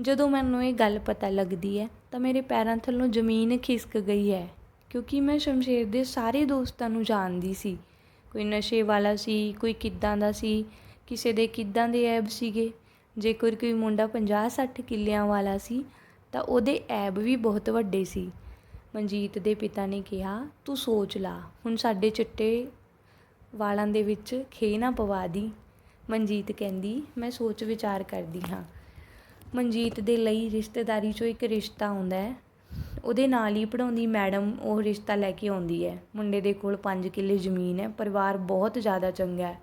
ਜਦੋਂ ਮੈਨੂੰ ਇਹ ਗੱਲ ਪਤਾ ਲੱਗਦੀ ਹੈ ਤਾਂ ਮੇਰੇ ਪੈਰਾਂ ਥੱਲੋਂ ਜ਼ਮੀਨ ਖਿਸਕ ਗਈ ਹੈ ਕਿਉਂਕਿ ਮੈਂ ਸ਼ਮਸ਼ੇਰ ਦੇ ਸਾਰੇ ਦੋਸਤਾਂ ਨੂੰ ਜਾਣਦੀ ਸੀ। ਕੋਈ ਨਸ਼ੇ ਵਾਲਾ ਸੀ, ਕੋਈ ਕਿੱਦਾਂ ਦਾ ਸੀ, ਕਿਸੇ ਦੇ ਕਿੱਦਾਂ ਦੇ ਐਬ ਸੀਗੇ। ਜੇਕਰ ਕੋਈ ਮੁੰਡਾ 50-60 ਕਿੱਲਿਆਂ ਵਾਲਾ ਸੀ ਤਾਂ ਉਹਦੇ ਐਬ ਵੀ ਬਹੁਤ ਵੱਡੇ ਸੀ। ਮਨਜੀਤ ਦੇ ਪਿਤਾ ਨੇ ਕਿਹਾ, ਤੂੰ ਸੋਚ ਲਾ, ਹੁਣ ਸਾਡੇ ਚਿੱਟੇ ਵਾਲਾਂ ਦੇ ਵਿੱਚ ਖੇ ਨਾ ਪਵਾ ਦੀ। ਮਨਜੀਤ ਕਹਿੰਦੀ, ਮੈਂ ਸੋਚ ਵਿਚਾਰ ਕਰਦੀ ਹਾਂ। ਮਨਜੀਤ ਦੇ ਲਈ ਰਿਸ਼ਤੇਦਾਰੀ 'ਚੋਂ ਇੱਕ ਰਿਸ਼ਤਾ ਆਉਂਦਾ ਹੈ। ਉਹਦੇ ਨਾਲ ਹੀ ਪੜਾਉਂਦੀ ਮੈਡਮ ਉਹ ਰਿਸ਼ਤਾ ਲੈ ਕੇ ਆਉਂਦੀ ਹੈ। ਮੁੰਡੇ ਦੇ ਕੋਲ 5 ਕਿੱਲੇ ਜ਼ਮੀਨ ਹੈ, ਪਰਿਵਾਰ ਬਹੁਤ ਜ਼ਿਆਦਾ ਚੰਗਾ ਹੈ।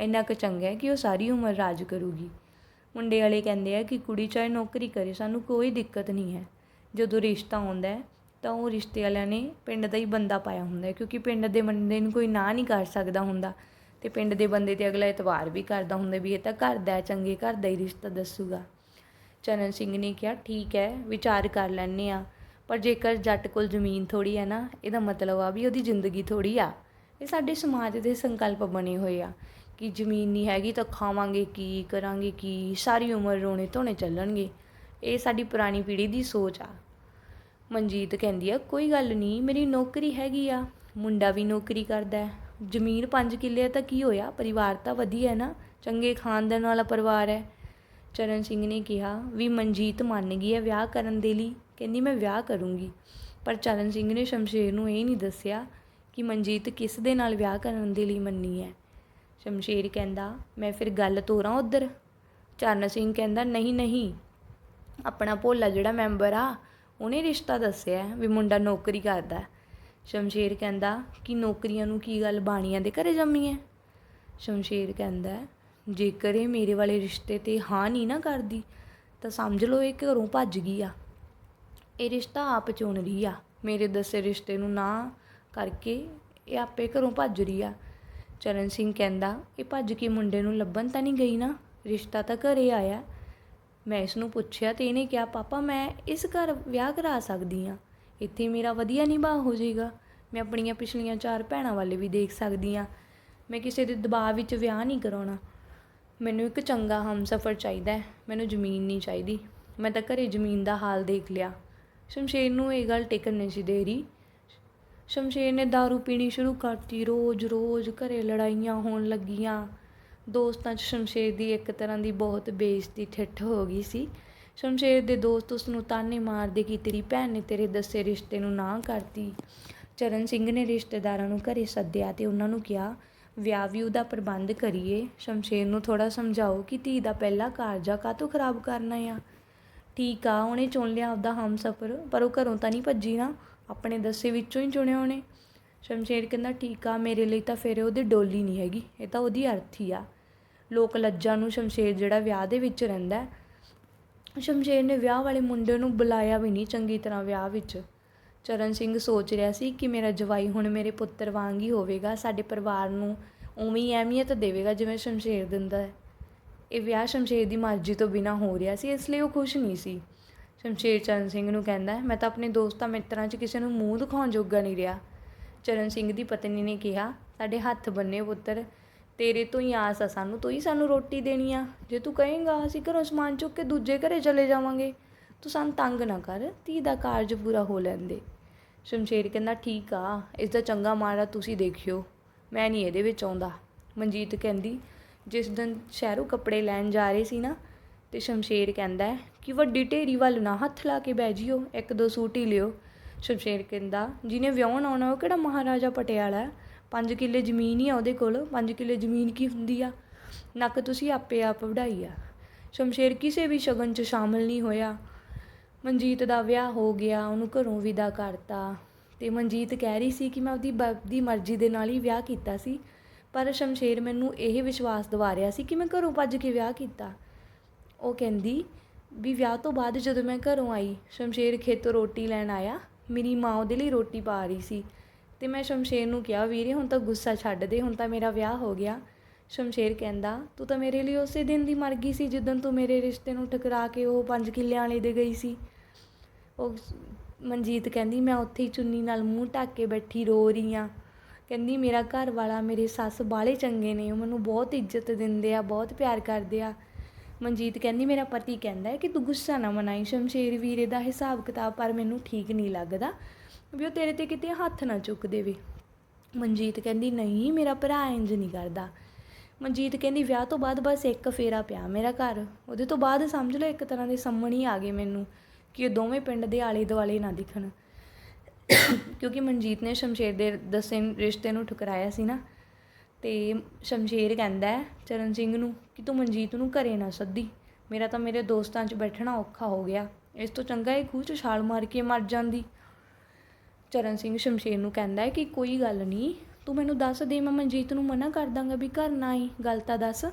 ਇੰਨਾ ਕੁ ਚੰਗਾ ਹੈ ਕਿ ਉਹ ਸਾਰੀ ਉਮਰ ਰਾਜ ਕਰੂਗੀ। ਮੁੰਡੇ ਵਾਲੇ ਕਹਿੰਦੇ ਆ ਕਿ ਕੁੜੀ ਚਾਹੇ ਨੌਕਰੀ ਕਰੇ, ਸਾਨੂੰ ਕੋਈ ਦਿੱਕਤ ਨਹੀਂ ਹੈ। ਜਦੋਂ ਰਿਸ਼ਤਾ ਆਉਂਦਾ ਹੈ, ਤਾਂ ਉਹ ਰਿਸ਼ਤੇ ਵਾਲਿਆਂ ਨੇ ਪਿੰਡ ਦਾ ਹੀ ਬੰਦਾ ਪਾਇਆ ਹੁੰਦਾ ਕਿਉਂਕਿ ਪਿੰਡ ਦੇ ਬੰਦੇ ਨੂੰ ਕੋਈ ਨਾ ਨਹੀਂ ਕਰ ਸਕਦਾ ਹੁੰਦਾ। ਤੇ ਪਿੰਡ ਦੇ ਬੰਦੇ ਤੇ ਅਗਲਾ ਇਤਵਾਰ ਵੀ ਕਰਦਾ ਹੁੰਦਾ ਵੀ ਇਹ ਤਾਂ ਘਰ ਦਾ ਚੰਗੇ ਘਰ ਦਾ ਹੀ ਰਿਸ਼ਤਾ ਦੱਸੂਗਾ। ਚਰਨ ਸਿੰਘ ਨੇ ਕਿਹਾ, ਠੀਕ ਹੈ, ਵਿਚਾਰ ਕਰ ਲੈਣੇ ਆ ਪਰ ਜੇਕਰ ਜੱਟ ਕੋਲ ਜ਼ਮੀਨ ਥੋੜੀ ਹੈ ਨਾ, ਇਹਦਾ ਮਤਲਬ ਆ ਵੀ ਉਹਦੀ ਜ਼ਿੰਦਗੀ ਥੋੜੀ ਆ। ਇਹ ਸਾਡੇ ਸਮਾਜ ਦੇ ਸੰਕਲਪ ਬਣੇ ਹੋਏ ਆ। ਕਿ ਜ਼ਮੀਨ ਨਹੀਂ ਹੈਗੀ ਤਾਂ ਖਾਵਾਂਗੇ ਕੀ, ਕਰਾਂਗੇ ਕੀ, ਸਾਰੀ ਉਮਰ ਰੋਣੇ ਧੋਣੇ ਚੱਲਣਗੇ। ਇਹ ਸਾਡੀ ਪੁਰਾਣੀ ਪੀੜ੍ਹੀ ਦੀ ਸੋਚ ਆ। ਮਨਜੀਤ ਕਹਿੰਦੀ ਆ, ਕੋਈ ਗੱਲ ਨਹੀਂ, ਮੇਰੀ ਨੌਕਰੀ ਹੈਗੀ ਆ, ਮੁੰਡਾ ਵੀ ਨੌਕਰੀ ਕਰਦਾ ਹੈ। ਜ਼ਮੀਨ 5 ਕਿੱਲੇ ਤਾਂ ਕੀ ਹੋਇਆ? ਪਰਿਵਾਰ ਤਾਂ ਵਧੀਆ ਹੈ ਨਾ, ਚੰਗੇ ਖਾਨਦਾਨ ਵਾਲਾ ਪਰਿਵਾਰ ਹੈ। ਚਰਨ ਸਿੰਘ ਨੇ ਕਿਹਾ, ਵੀ ਮਨਜੀਤ ਮੰਨ ਗਈ ਹੈ ਵਿਆਹ ਕਰਨ ਦੇ ਲਈ। ਕਹਿੰਦੀ, ਮੈਂ ਵਿਆਹ ਕਰੂੰਗੀ। ਪਰ ਚਰਨ ਸਿੰਘ ਨੇ ਸ਼ਮਸ਼ੇਰ ਨੂੰ ਇਹ ਨਹੀਂ ਦੱਸਿਆ ਕਿ ਮਨਜੀਤ ਕਿਸ ਦੇ ਨਾਲ ਵਿਆਹ ਕਰਨ ਦੇ ਲਈ ਮੰਨੀ ਹੈ। ਸ਼ਮਸ਼ੇਰ ਕਹਿੰਦਾ, ਮੈਂ ਫਿਰ ਗੱਲ ਤੋਰਾਂ ਉਧਰ? ਚਰਨ ਸਿੰਘ ਕਹਿੰਦਾ, ਨਹੀਂ ਨਹੀਂ। ਆਪਣਾ ਭੋਲਾ ਜਿਹੜਾ ਮੈਂਬਰ ਆ, ਉਹਨੇ ਰਿਸ਼ਤਾ ਦੱਸਿਆ ਵੀ ਮੁੰਡਾ ਨੌਕਰੀ ਕਰਦਾ ਸ਼ਮਸ਼ੇਰ ਕਹਿੰਦਾ, ਕਿ ਨੌਕਰੀਆਂ ਨੂੰ ਕੀ ਗੱਲ ਬਾਣੀਆਂ ਦੇ ਘਰੇ ਜੰਮੀ ਹੈ? ਸ਼ਮਸ਼ੇਰ ਕਹਿੰਦਾ, ਜੇਕਰ ਇਹ ਮੇਰੇ ਵਾਲੇ ਰਿਸ਼ਤੇ ਤੇ ਹਾਂ ਨਹੀਂ ਨਾ ਕਰਦੀ, ਤਾਂ ਸਮਝ ਲਓ ਇਹ ਘਰੋਂ ਭੱਜ ਗਈ ਆ। ਇਹ ਰਿਸ਼ਤਾ ਆਪ ਚੁਣ ਰਹੀ ਆ। ਮੇਰੇ ਦੱਸੇ ਰਿਸ਼ਤੇ ਨੂੰ ਨਾ ਕਰਕੇ ਇਹ ਆਪੇ ਘਰੋਂ ਭੱਜ ਰਹੀ ਆ। ਚਰਨ ਸਿੰਘ ਕਹਿੰਦਾ ਇਹ ਭੱਜ ਕੇ ਮੁੰਡੇ ਨੂੰ ਲੱਭਣ ਤਾਂ ਨਹੀਂ ਗਈ ਨਾ, ਰਿਸ਼ਤਾ ਤਾਂ ਘਰੇ ਆਇਆ। ਮੈਂ ਇਸ ਨੂੰ ਪੁੱਛਿਆ ਤੇ ਇਹਨੇ ਕਿਹਾ, ਪਾਪਾ, ਮੈਂ ਇਸ ਘਰ ਵਿਆਹ ਕਰਾ ਸਕਦੀ ਆ ਇੱਥੇ ਮੇਰਾ ਵਧੀਆ ਨਿਭਾਅ ਹੋ ਜਾਏਗਾ। ਮੈਂ ਆਪਣੀਆਂ ਪਿਛਲੀਆਂ ਚਾਰ ਭੈਣਾਂ ਵਾਲੇ ਵੀ ਦੇਖ ਸਕਦੀ ਆ ਮੈਂ ਕਿਸੇ ਦੇ ਦਬਾਅ ਵਿੱਚ ਵਿਆਹ ਨਹੀਂ ਕਰਾਉਣਾ। ਮੈਨੂੰ ਇੱਕ ਚੰਗਾ ਹਮਸਫਰ ਚਾਹੀਦਾ ਹੈ। ਮੈਨੂੰ ਜ਼ਮੀਨ ਨਹੀਂ ਚਾਹੀਦੀ। ਮੈਂ ਤਾਂ ਘਰੇ ਜ਼ਮੀਨ ਦਾ ਹਾਲ ਦੇਖ ਲਿਆ। ਸ਼ਮਸ਼ੇਰ ਨੂੰ ਇਹ ਗੱਲ ਟਿਕਣ ਨਹੀਂ ਸੀ ਦੇ ਰਹੀ। ਸ਼ਮਸ਼ੇਰ ਨੇ दारू ਪੀਣੀ ਸ਼ੁਰੂ ਕਰਤੀ। ਰੋਜ਼-ਰੋਜ਼ ਘਰੇ ਲੜਾਈਆਂ ਹੋਣ ਲੱਗੀਆਂ। ਦੋਸਤਾਂ 'ਚ ਸ਼ਮਸ਼ੇਰ ਦੀ ਇੱਕ ਤਰ੍ਹਾਂ ਦੀ ਬਹੁਤ ਬੇਇੱਜ਼ਤੀ ਠਿੱਠ ਹੋ ਗਈ ਸੀ। ਸ਼ਮਸ਼ੇਰ ਦੇ ਦੋਸਤ ਉਸ ਨੂੰ ਤਾਨੇ ਮਾਰਦੇ ਕਿ ਤੇਰੀ ਭੈਣ ਨੇ ਤੇਰੇ ਦੱਸੇ ਰਿਸ਼ਤੇ ਨੂੰ ਨਾ ਕਰਤੀ। ਚਰਨ ਸਿੰਘ ਨੇ ਰਿਸ਼ਤੇਦਾਰਾਂ ਨੂੰ ਘਰੇ ਸੱਦਿਆ ਤੇ ਉਹਨਾਂ ਨੂੰ ਕਿਹਾ, ਵਿਆਹ ਵੀ ਉਹਦਾ ਪ੍ਰਬੰਧ ਕਰੀਏ। ਸ਼ਮਸ਼ੇਰ ਨੂੰ ਥੋੜਾ ਸਮਝਾਓ ਕਿ ਧੀ ਦਾ ਪਹਿਲਾ ਕਾਰਜਾ ਕਾਹਤੋਂ ਖਰਾਬ ਕਰਨਾ ਆ? ਠੀਕ ਆ, ਉਹਨੇ ਚੁਣ ਲਿਆ ਆਪਦਾ ਹਮਸਫਰ, ਪਰ ਉਹ ਘਰੋਂ ਤਾਂ ਨਹੀਂ ਭੱਜੀ ਨਾ। ਆਪਣੇ ਦੱਸੇ ਵਿੱਚੋਂ ਹੀ ਚੁਣਿਆ ਉਹਨੇ। ਸ਼ਮਸ਼ੇਰ ਕਹਿੰਦਾ, ਠੀਕ ਆ, ਮੇਰੇ ਲਈ ਤਾਂ ਫਿਰ ਉਹਦੀ ਡੋਲੀ ਨਹੀਂ ਹੈਗੀ, ਇਹ ਤਾਂ ਉਹਦੀ ਅਰਥੀ ਆ। ਲੋਕ ਲੱਜਾ ਨੂੰ ਸ਼ਮਸ਼ੇਰ ਜਿਹੜਾ ਵਿਆਹ ਦੇ ਵਿੱਚ ਰਹਿੰਦਾ ਸ਼ਮਸ਼ੇਰ ਨੇ ਵਿਆਹ ਵਾਲੇ ਮੁੰਡੇ ਨੂੰ ਬੁਲਾਇਆ ਵੀ ਨਹੀਂ ਚੰਗੀ ਤਰ੍ਹਾਂ ਵਿਆਹ ਵਿੱਚ। ਚਰਨ ਸਿੰਘ ਸੋਚ ਰਿਹਾ ਸੀ ਕਿ ਮੇਰਾ ਜਵਾਈ ਹੁਣ ਮੇਰੇ ਪੁੱਤਰ ਵਾਂਗ ਹੀ ਹੋਵੇਗਾ, ਸਾਡੇ ਪਰਿਵਾਰ ਨੂੰ ਉਵੇਂ ਹੀ ਅਹਿਮੀਅਤ ਦੇਵੇਗਾ ਜਿਵੇਂ ਸ਼ਮਸ਼ੇਰ ਦਿੰਦਾ ਹੈ। ਇਹ ਵਿਆਹ ਸ਼ਮਸ਼ੇਰ ਦੀ ਮਰਜ਼ੀ ਤੋਂ ਬਿਨਾ ਹੋ ਰਿਹਾ ਸੀ, ਇਸ ਲਈ ਉਹ ਖੁਸ਼ ਨਹੀਂ ਸੀ। ਸ਼ਮਸ਼ੇਰ ਚਰਨ ਸਿੰਘ ਨੂੰ ਕਹਿੰਦਾ ਮੈਂ ਤਾਂ ਆਪਣੇ ਦੋਸਤਾਂ ਮਿੱਤਰਾਂ 'ਚ ਕਿਸੇ ਨੂੰ ਮੂੰਹ ਦਿਖਾਉਣ ਜੋਗਾ ਨਹੀਂ ਰਿਹਾ। ਚਰਨ ਸਿੰਘ ਦੀ ਪਤਨੀ ਨੇ ਕਿਹਾ, ਸਾਡੇ ਹੱਥ ਬੰਨੇ ਪੁੱਤਰ, ਤੇਰੇ ਤੋਂ ਹੀ ਆਸ ਆ ਸਾਨੂੰ, ਤੂੰ ਹੀ ਸਾਨੂੰ ਰੋਟੀ ਦੇਣੀ ਆ। ਜੇ ਤੂੰ ਕਹੇਂਗਾ, ਅਸੀਂ ਘਰੋਂ ਸਮਾਨ ਚੁੱਕ ਕੇ ਦੂਜੇ ਘਰੇ ਚਲੇ ਜਾਵਾਂਗੇ, ਤੂੰ ਸਾਨੂੰ ਤੰਗ ਨਾ ਕਰ, ਧੀ ਦਾ ਕਾਰਜ ਪੂਰਾ ਹੋ ਲੈਂਦੇ। ਸ਼ਮਸ਼ੇਰ ਕਹਿੰਦਾ, ਠੀਕ ਆ, ਇਸ ਦਾ ਚੰਗਾ ਮਾੜਾ ਤੁਸੀਂ ਦੇਖਿਓ, ਮੈਂ ਨਹੀਂ ਇਹਦੇ ਵਿੱਚ ਆਉਂਦਾ। ਮਨਜੀਤ ਕਹਿੰਦੀ, ਜਿਸ ਦਿਨ ਸ਼ਹਿਰੋਂ ਕੱਪੜੇ ਲੈਣ ਜਾ ਰਹੇ ਸੀ ਨਾ, ਤੇ ਸ਼ਮਸ਼ੇਰ ਕਹਿੰਦਾ ਕਿ ਵੱਡੀ ਢੇਰੀ ਵੱਲ ਨਾ ਹੱਥ ਲਾ ਕੇ ਬਹਿ ਜਿਓ, ਇੱਕ ਦੋ ਸੂਟ ਹੀ ਲਿਓ। ਸ਼ਮਸ਼ੇਰ ਕਹਿੰਦਾ, ਜਿਹਨੇ ਵਿਆਹਣ ਆਉਣਾ, ਉਹ ਕਿਹੜਾ ਮਹਾਰਾਜਾ ਪਟਿਆਲਾ ਪੰਜ ਕਿੱਲੇ ਜ਼ਮੀਨ ਹੀ ਆ ਉਹਦੇ ਕੋਲ, ਪੰਜ ਕਿੱਲੇ ਜ਼ਮੀਨ ਕੀ ਹੁੰਦੀ ਆ? ਨੱਕ ਤੁਸੀਂ ਆਪੇ ਆਪ ਵਢਾਈ ਆ। ਸ਼ਮਸ਼ੇਰ ਕਿਸੇ ਵੀ ਸ਼ਗਨ 'ਚ ਸ਼ਾਮਲ ਨਹੀਂ ਹੋਇਆ। ਮਨਜੀਤ ਦਾ ਵਿਆਹ ਹੋ ਗਿਆ, ਉਹਨੂੰ ਘਰੋਂ ਵਿਦਾ ਕਰਤਾ। ਤੇ ਮਨਜੀਤ ਕਹਿ ਰਹੀ ਸੀ ਕਿ ਮੈਂ ਉਹਦੀ ਬਾਪ ਦੀ ਮਰਜ਼ੀ ਦੇ ਨਾਲ ਹੀ ਵਿਆਹ ਕੀਤਾ ਸੀ। ਪਰ ਸ਼ਮਸ਼ੇਰ ਮੈਨੂੰ ਇਹ ਵਿਸ਼ਵਾਸ ਦਿਵਾ ਰਿਹਾ ਸੀ ਕਿ ਮੈਂ ਘਰੋਂ ਭੱਜ ਕੇ ਵਿਆਹ ਕੀਤਾ। ਉਹ ਕਹਿੰਦੀ ਵੀ ਵਿਆਹ ਤੋਂ ਬਾਅਦ ਜਦੋਂ ਮੈਂ ਘਰੋਂ ਆਈ, ਸ਼ਮਸ਼ੇਰ ਖੇਤੋਂ ਰੋਟੀ ਲੈਣ ਆਇਆ, ਮੇਰੀ ਮਾਂ ਉਹਦੇ ਲਈ ਰੋਟੀ ਪਾ ਰਹੀ ਸੀ। ਤੇ ਮੈਂ ਸ਼ਮਸ਼ੇਰ ਨੂੰ ਕਿਹਾ, ਵੀਰੇ, ਹੁਣ ਤਾਂ ਗੁੱਸਾ ਛੱਡ ਦੇ, ਹੁਣ ਤਾਂ ਮੇਰਾ ਵਿਆਹ ਹੋ ਗਿਆ। ਸ਼ਮਸ਼ੇਰ ਕਹਿੰਦਾ, ਤੂੰ ਤਾਂ ਮੇਰੇ ਲਈ ਉਸੇ ਦਿਨ ਦੀ ਮਰ ਗਈ ਸੀ ਜਦੋਂ ਤੂੰ ਮੇਰੇ ਰਿਸ਼ਤੇ ਨੂੰ ਠੁਕਰਾ ਕੇ ਉਹ ਪੰਜ ਕਿੱਲਿਆਂ ਵਾਲੇ ਦੇ ਗਈ ਸੀ। ਉਹ ਮਨਜੀਤ ਕਹਿੰਦੀ, ਮੈਂ ਉੱਥੇ ਹੀ ਚੁੰਨੀ ਨਾਲ ਮੂੰਹ ਢੱਕ ਕੇ ਬੈਠੀ ਰੋ ਰਹੀ ਆ। ਕਹਿੰਦੀ, ਮੇਰਾ ਘਰ ਵਾਲਾ ਮੇਰੇ ਸੱਸ ਬਾਲੇ ਚੰਗੇ ਨੇ, ਉਹ ਮੈਨੂੰ ਬਹੁਤ ਇੱਜ਼ਤ ਦਿੰਦੇ ਆ, ਬਹੁਤ ਪਿਆਰ ਕਰਦੇ ਆ। ਮਨਜੀਤ ਕਹਿੰਦੀ, ਮੇਰਾ ਪਤੀ ਕਹਿੰਦਾ ਹੈ ਕਿ ਤੂੰ ਗੁੱਸਾ ਨਾ ਮਨਾਈ ਸ਼ਮਸ਼ੇਰ ਵੀਰੇ ਦਾ ਹਿਸਾਬ ਕਿਤਾਬ, ਪਰ ਮੈਨੂੰ ਠੀਕ ਨਹੀਂ ਲੱਗਦਾ ਵੀ ਉਹ ਤੇਰੇ ਤੇ ਕਿਤੇ ਹੱਥ ਨਾ ਚੁੱਕ ਦੇਵੇ। ਮਨਜੀਤ ਕਹਿੰਦੀ, ਨਹੀਂ, ਮੇਰਾ ਭਰਾ ਇੰਜ ਨਹੀਂ ਕਰਦਾ। ਮਨਜੀਤ ਕਹਿੰਦੀ, ਵਿਆਹ ਤੋਂ ਬਾਅਦ ਬਸ ਇੱਕ ਫੇਰਾ ਪਿਆ ਮੇਰਾ ਘਰ। ਉਹਦੇ ਤੋਂ ਬਾਅਦ ਸਮਝ ਲਓ, ਇੱਕ ਤਰ੍ਹਾਂ ਦੇ ਸੰਮਣ ਹੀ ਆ ਗਏ ਮੈਨੂੰ ਕਿ ਉਹ ਦੋਵੇਂ ਪਿੰਡ ਦੇ ਆਲੇ ਦੁਆਲੇ ਨਾ ਦਿਖਣ। ਕਿਉਂਕਿ ਮਨਜੀਤ ਨੇ ਸ਼ਮਸ਼ੇਰ ਦੇ ਦੱਸੇ ਰਿਸ਼ਤੇ ਨੂੰ ਠੁਕਰਾਇਆ ਸੀ ਨਾ, ਤੇ ਸ਼ਮਸ਼ੇਰ ਕਹਿੰਦਾ ਚਰਨ ਸਿੰਘ ਨੂੰ ਕਿ ਤੂੰ ਮਨਜੀਤ ਨੂੰ ਘਰੇ ਨਾ ਸੱਦੀ। ਮੇਰਾ ਤਾਂ ਮੇਰੇ ਦੋਸਤਾਂ 'ਚ ਬੈਠਣਾ ਔਖਾ ਹੋ ਗਿਆ। ਇਸ ਤੋਂ ਚੰਗਾ ਇਹ ਖੂਹ 'ਚ ਛਾਲ ਮਾਰ ਕੇ ਮਰ ਜਾਂਦੀ। ਚਰਨ ਸਿੰਘ ਸ਼ਮਸ਼ੇਰ ਨੂੰ ਕਹਿੰਦਾ ਹੈ ਕਿ ਕੋਈ ਗੱਲ ਨਹੀਂ, ਤੂੰ ਮੈਨੂੰ ਦੱਸ ਦੇ, ਮੈਂ ਮਨਜੀਤ ਨੂੰ ਮਨਾ ਕਰ ਦਾਂਗਾ ਵੀ ਘਰ ਨਾ ਆਈ। ਗੱਲ ਤਾਂ ਦੱਸ।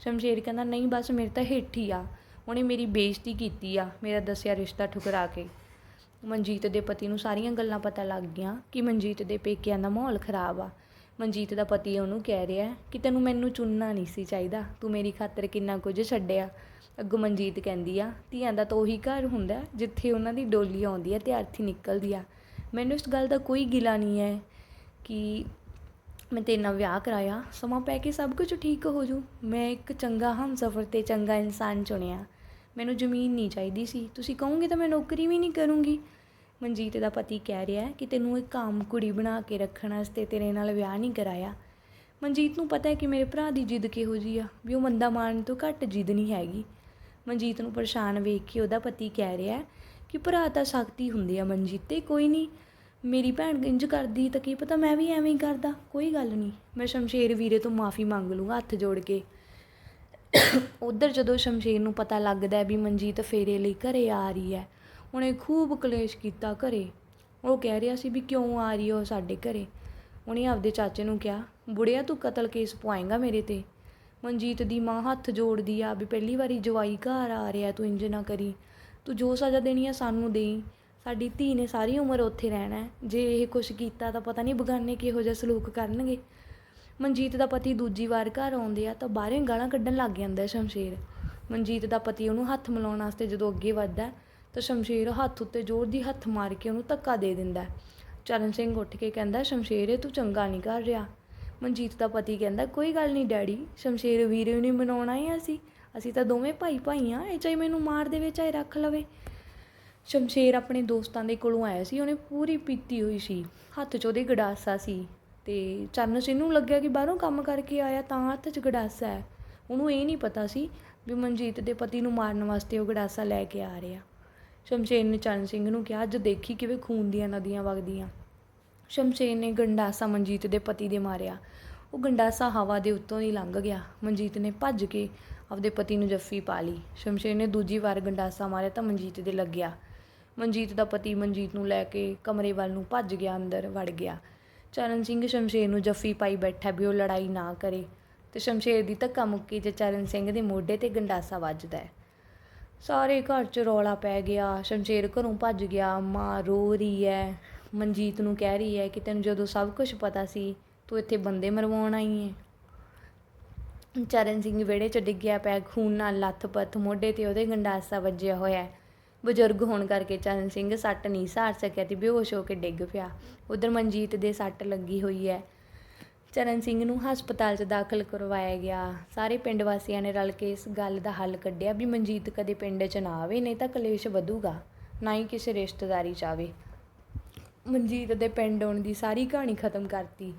ਸ਼ਮਸ਼ੇਰ ਕਹਿੰਦਾ, ਨਹੀਂ ਬਸ, ਮੇਰੇ ਤਾਂ ਹੇਠ ਹੀ ਆ। ਉਹਨੇ ਮੇਰੀ ਬੇਇੱਜ਼ਤੀ ਕੀਤੀ ਆ, ਮੇਰਾ ਦੱਸਿਆ ਰਿਸ਼ਤਾ ਠੁਕਰਾ ਕੇ। ਮਨਜੀਤ ਦੇ ਪਤੀ ਨੂੰ ਸਾਰੀਆਂ ਗੱਲਾਂ ਪਤਾ ਲੱਗ ਗਈਆਂ ਕਿ ਮਨਜੀਤ ਦੇ ਪੇਕਿਆਂ ਦਾ ਮਾਹੌਲ ਖਰਾਬ ਆ। ਮਨਜੀਤ ਦਾ ਪਤੀ ਉਹਨੂੰ ਕਹਿ ਰਿਹਾ ਕਿ ਤੈਨੂੰ ਮੈਨੂੰ ਚੁਣਨਾ ਨਹੀਂ ਸੀ ਚਾਹੀਦਾ। ਤੂੰ ਮੇਰੀ ਖਾਤਰ ਕਿੰਨਾ ਕੁਝ ਛੱਡਿਆ। ਅੱਗੋਂ ਮਨਜੀਤ ਕਹਿੰਦੀ ਆ, ਧੀਆਂ ਦਾ ਤਾਂ ਉਹੀ ਘਰ ਹੁੰਦਾ ਜਿੱਥੇ ਉਹਨਾਂ ਦੀ ਡੋਲੀ ਆਉਂਦੀ ਹੈ ਤੇ ਅਰਥੀ ਨਿਕਲਦੀ ਆ। ਮੈਨੂੰ ਇਸ ਗੱਲ ਦਾ ਕੋਈ ਗਿਲਾ ਨਹੀਂ ਹੈ ਕਿ ਮੈਂ ਤੇਰੇ ਨਾਲ ਵਿਆਹ ਕਰਾਇਆ। ਸਮਾਂ ਪੈ ਕੇ ਸਭ ਕੁਝ ਠੀਕ ਹੋ ਜੂ। ਮੈਂ ਇੱਕ ਚੰਗਾ ਹਮਸਫਰ ਤੇ ਚੰਗਾ ਇਨਸਾਨ ਚੁਣਿਆ। ਮੈਨੂੰ ਜ਼ਮੀਨ ਨਹੀਂ ਚਾਹੀਦੀ ਸੀ। ਤੁਸੀਂ ਕਹੋਗੇ ਤਾਂ ਮੈਂ ਨੌਕਰੀ ਵੀ ਨਹੀਂ ਕਰੂੰਗੀ। ਮਨਜੀਤ ਦਾ ਪਤੀ ਕਹਿ ਰਿਹਾ ਕਿ ਤੈਨੂੰ ਇੱਕ ਆਮ ਕੁੜੀ ਬਣਾ ਕੇ ਰੱਖਣ ਵਾਸਤੇ ਤੇਰੇ ਨਾਲ ਵਿਆਹ ਨਹੀਂ ਕਰਾਇਆ। ਮਨਜੀਤ ਨੂੰ ਪਤਾ ਹੈ ਕਿ ਮੇਰੇ ਭਰਾ ਦੀ ਜਿੱਦ ਕਿਹੋ ਜੀ ਆ, ਵੀ ਉਹ ਮੰਦਾ ਮਾਰਨ ਤੋਂ ਘੱਟ ਜਿੱਦ ਨਹੀਂ ਹੈਗੀ। ਮਨਜੀਤ ਨੂੰ ਪਰੇਸ਼ਾਨ ਵੇਖ ਕੇ ਉਹਦਾ ਪਤੀ ਕਹਿ ਰਿਹਾ ਕਿ ਭਰਾ ਤਾਂ ਸਖਤੀ ਹੁੰਦੇ ਆ ਮਨਜੀਤ ਤੇ, ਕੋਈ ਨਹੀਂ। ਮੇਰੀ ਭੈਣ ਇੰਜ ਕਰਦੀ ਤਾਂ ਕੀ ਪਤਾ ਮੈਂ ਵੀ ਐਵੇਂ ਹੀ ਕਰਦਾ, ਕੋਈ ਗੱਲ ਨਹੀਂ। ਮੈਂ ਸ਼ਮਸ਼ੇਰ ਵੀਰੇ ਤੋਂ ਮਾਫੀ ਮੰਗ ਲੂੰਗਾ ਹੱਥ ਜੋੜ ਕੇ। ਉਧਰ ਜਦੋਂ ਸ਼ਮਸ਼ੇਰ ਨੂੰ ਪਤਾ ਲੱਗਦਾ ਵੀ ਮਨਜੀਤ ਫੇਰੇ ਲਈ ਘਰੇ ਆ ਰਹੀ ਹੈ ਉਹਨੇ ਖੂਬ ਕਲੇਸ਼ ਕੀਤਾ ਘਰੇ। ਉਹ ਕਹਿ ਰਿਹਾ ਸੀ ਵੀ ਕਿਉਂ ਆ ਰਹੀ ਹੋ ਸਾਡੇ ਘਰੇ? ਉਹਨੇ ਆਪਦੇ ਚਾਚੇ ਨੂੰ ਕਿਹਾ, ਬੁੜਿਆ, ਤੂੰ ਕਤਲ ਕੇਸ ਪਵਾਏਂਗਾ ਮੇਰੇ ਤੇ? ਮਨਜੀਤ ਦੀ ਮਾਂ ਹੱਥ ਜੋੜਦੀ ਆ ਵੀ ਪਹਿਲੀ ਵਾਰੀ ਜਵਾਈ ਘਰ ਆ ਰਿਹਾ, ਤੂੰ ਇੰਜ ਨਾ ਕਰੀ। ਤੂੰ ਜੋ ਸਜ਼ਾ ਦੇਣੀ ਆ ਸਾਨੂੰ ਦੇਈ। ਸਾਡੀ ਧੀ ਨੇ ਸਾਰੀ ਉਮਰ ਉੱਥੇ ਰਹਿਣਾ ਜੇ ਇਹ ਕੁਛ ਕੀਤਾ ਤਾਂ ਪਤਾ ਨਹੀਂ ਬਗਾਨੇ ਕਿਹੋ ਜਿਹਾ ਸਲੂਕ ਕਰਨਗੇ। ਮਨਜੀਤ ਦਾ ਪਤੀ ਦੂਜੀ ਵਾਰ ਘਰ ਆਉਂਦੇ ਆ ਤਾਂ ਬਾਹਰੋਂ ਗਾਲਾਂ ਕੱਢਣ ਲੱਗ ਜਾਂਦਾ ਹੈ ਸ਼ਮਸ਼ੇਰ। ਮਨਜੀਤ ਦਾ ਪਤੀ ਉਹਨੂੰ ਹੱਥ ਮਿਲਾਉਣ ਵਾਸਤੇ ਜਦੋਂ ਅੱਗੇ ਵੱਧਦਾ ਤਾਂ ਸ਼ਮਸ਼ੇਰ ਹੱਥ ਉੱਤੇ ਜ਼ੋਰ ਦੀ ਹੱਥ ਮਾਰ ਕੇ ਉਹਨੂੰ ਧੱਕਾ ਦੇ ਦਿੰਦਾ ਚਰਨ ਸਿੰਘ ਉੱਠ ਕੇ ਕਹਿੰਦਾ, ਸ਼ਮਸ਼ੇਰ, ਇਹ ਤੂੰ ਚੰਗਾ ਨਹੀਂ ਕਰ ਰਿਹਾ। ਮਨਜੀਤ ਦਾ ਪਤੀ ਕਹਿੰਦਾ, ਕੋਈ ਗੱਲ ਨਹੀਂ ਡੈਡੀ, ਸ਼ਮਸ਼ੇਰ ਵੀਰੇ ਨੂੰ ਮਨਾਉਣਾ ਹੀ ਅਸੀਂ। ਅਸੀਂ ਤਾਂ ਦੋਵੇਂ ਭਾਈ ਭਾਈ ਆ ਇਹ ਚਾਹੇ ਮੈਨੂੰ ਮਾਰ ਦੇਵੇ, ਚਾਹੇ ਰੱਖ ਲਵੇ। ਸ਼ਮਸ਼ੇਰ ਆਪਣੇ ਦੋਸਤਾਂ ਦੇ ਕੋਲੋਂ ਆਇਆ ਸੀ, ਉਹਨੇ ਪੂਰੀ ਪੀਤੀ ਹੋਈ ਸੀ। ਹੱਥ 'ਚ ਉਹਦੇ ਗੜਾਸਾ ਸੀ ਤੇ ਚਰਨ ਸਿੰਘ ਨੂੰ ਲੱਗਿਆ ਕਿ ਬਾਹਰੋਂ ਕੰਮ ਕਰਕੇ ਆਇਆ, ਤਾਂ ਹੱਥ 'ਚ ਗੜਾਸਾ ਹੈ। ਉਹਨੂੰ ਇਹ ਨਹੀਂ ਪਤਾ ਸੀ ਵੀ ਮਨਜੀਤ ਦੇ ਪਤੀ ਨੂੰ ਮਾਰਨ ਵਾਸਤੇ ਉਹ ਗੜਾਸਾ ਲੈ ਕੇ ਆ ਰਿਹਾ। ਸ਼ਮਸ਼ੇਰ ਨੇ ਚਰਨ ਸਿੰਘ ਨੂੰ ਕਿਹਾ, ਅੱਜ ਦੇਖੀ ਕਿਵੇਂ ਖੂਨ ਦੀਆਂ ਨਦੀਆਂ ਵਗਦੀਆਂ। ਸ਼ਮਸ਼ੇਰ ਨੇ ਗੰਡਾਸਾ ਮਨਜੀਤ ਦੇ ਪਤੀ ਦੇ ਮਾਰਿਆ। ਉਹ ਗੰਡਾਸਾ ਹਵਾ ਦੇ ਉੱਤੋਂ ਹੀ ਲੰਘ ਗਿਆ। ਮਨਜੀਤ ਨੇ ਭੱਜ ਕੇ ਆਪਦੇ ਪਤੀ ਨੂੰ ਜੱਫੀ ਪਾ ਲਈ। ਸ਼ਮਸ਼ੇਰ ਨੇ ਦੂਜੀ ਵਾਰ ਗੰਡਾਸਾ ਮਾਰਿਆ ਤਾਂ ਮਨਜੀਤ ਦੇ ਲੱਗਿਆ। ਮਨਜੀਤ ਦਾ ਪਤੀ ਮਨਜੀਤ ਨੂੰ ਲੈ ਕੇ ਕਮਰੇ ਵੱਲ ਨੂੰ ਭੱਜ ਗਿਆ, ਅੰਦਰ ਵੜ ਗਿਆ। ਚਰਨ ਸਿੰਘ ਸ਼ਮਸ਼ੇਰ ਨੂੰ ਜੱਫੀ ਪਾਈ ਬੈਠਾ ਵੀ ਉਹ ਲੜਾਈ ਨਾ ਕਰੇ ਤੇ ਸ਼ਮਸ਼ੇਰ ਦੀ ਧੱਕਾ ਮੁੱਕੀ ਜੇ ਚਰਨ ਸਿੰਘ ਦੇ ਮੋਢੇ ਤੇ ਗੰਡਾਸਾ ਵੱਜਦਾ ਹੈ। ਸਾਰੇ ਘਰ 'ਚ ਰੌਲਾ ਪੈ ਗਿਆ, ਸ਼ਮਸ਼ੇਰ ਘਰੋਂ ਭੱਜ ਗਿਆ, ਮਾਂ ਰੋ ਰਹੀ ਹੈ ਮਨਜੀਤ ਨੂੰ ਕਹਿ ਰਹੀ ਹੈ ਕਿ ਤੈਨੂੰ ਜਦੋਂ ਸਭ ਕੁਝ ਪਤਾ ਸੀ, ਤੂੰ ਇੱਥੇ ਬੰਦੇ ਮਰਵਾਉਣ ਆਈ ਹੈ ਚਰਨ ਸਿੰਘ ਵਿਹੜੇ 'ਚ ਡਿੱਗਿਆ ਪਿਆ, ਖੂਨ ਨਾਲ ਲੱਥ-ਪੱਥ ਮੋਢੇ ਤੇ ਉਹਦੇ ਗੰਡਾਸਾ ਵੱਜਿਆ ਹੋਇਆ ਹੈ ਬਜ਼ੁਰਗ ਹੋਣ ਕਰਕੇ ਚਰਨ ਸਿੰਘ ਸੱਟ ਨਹੀਂ ਸਹਾਰ ਸਕਿਆ ਤੇ ਬੇਹੋਸ਼ ਹੋ ਕੇ ਡਿੱਗ ਪਿਆ। ਉਧਰ ਮਨਜੀਤ ਦੇ ਸੱਟ ਲੱਗੀ ਹੋਈ ਹੈ ਚਰਨ ਸਿੰਘ ਨੂੰ ਹਸਪਤਾਲ 'ਚ ਦਾਖਲ ਕਰਵਾਇਆ ਗਿਆ। ਸਾਰੇ ਪਿੰਡ ਵਾਸੀਆਂ ਨੇ ਰਲ ਕੇ ਇਸ ਗੱਲ ਦਾ ਹੱਲ ਕੱਢਿਆ ਵੀ ਮਨਜੀਤ ਕਦੇ ਪਿੰਡ 'ਚ ਨਾ ਆਵੇ, ਨਹੀਂ ਤਾਂ ਕਲੇਸ਼ ਵਧੂਗਾ, ਨਾ ਹੀ ਕਿਸੇ ਰਿਸ਼ਤੇਦਾਰੀ 'ਚ ਆਵੇ। ਮਨਜੀਤ ਦੇ ਪਿੰਡ ਆਉਣ ਦੀ ਸਾਰੀ ਕਹਾਣੀ ਖਤਮ ਕਰਤੀ।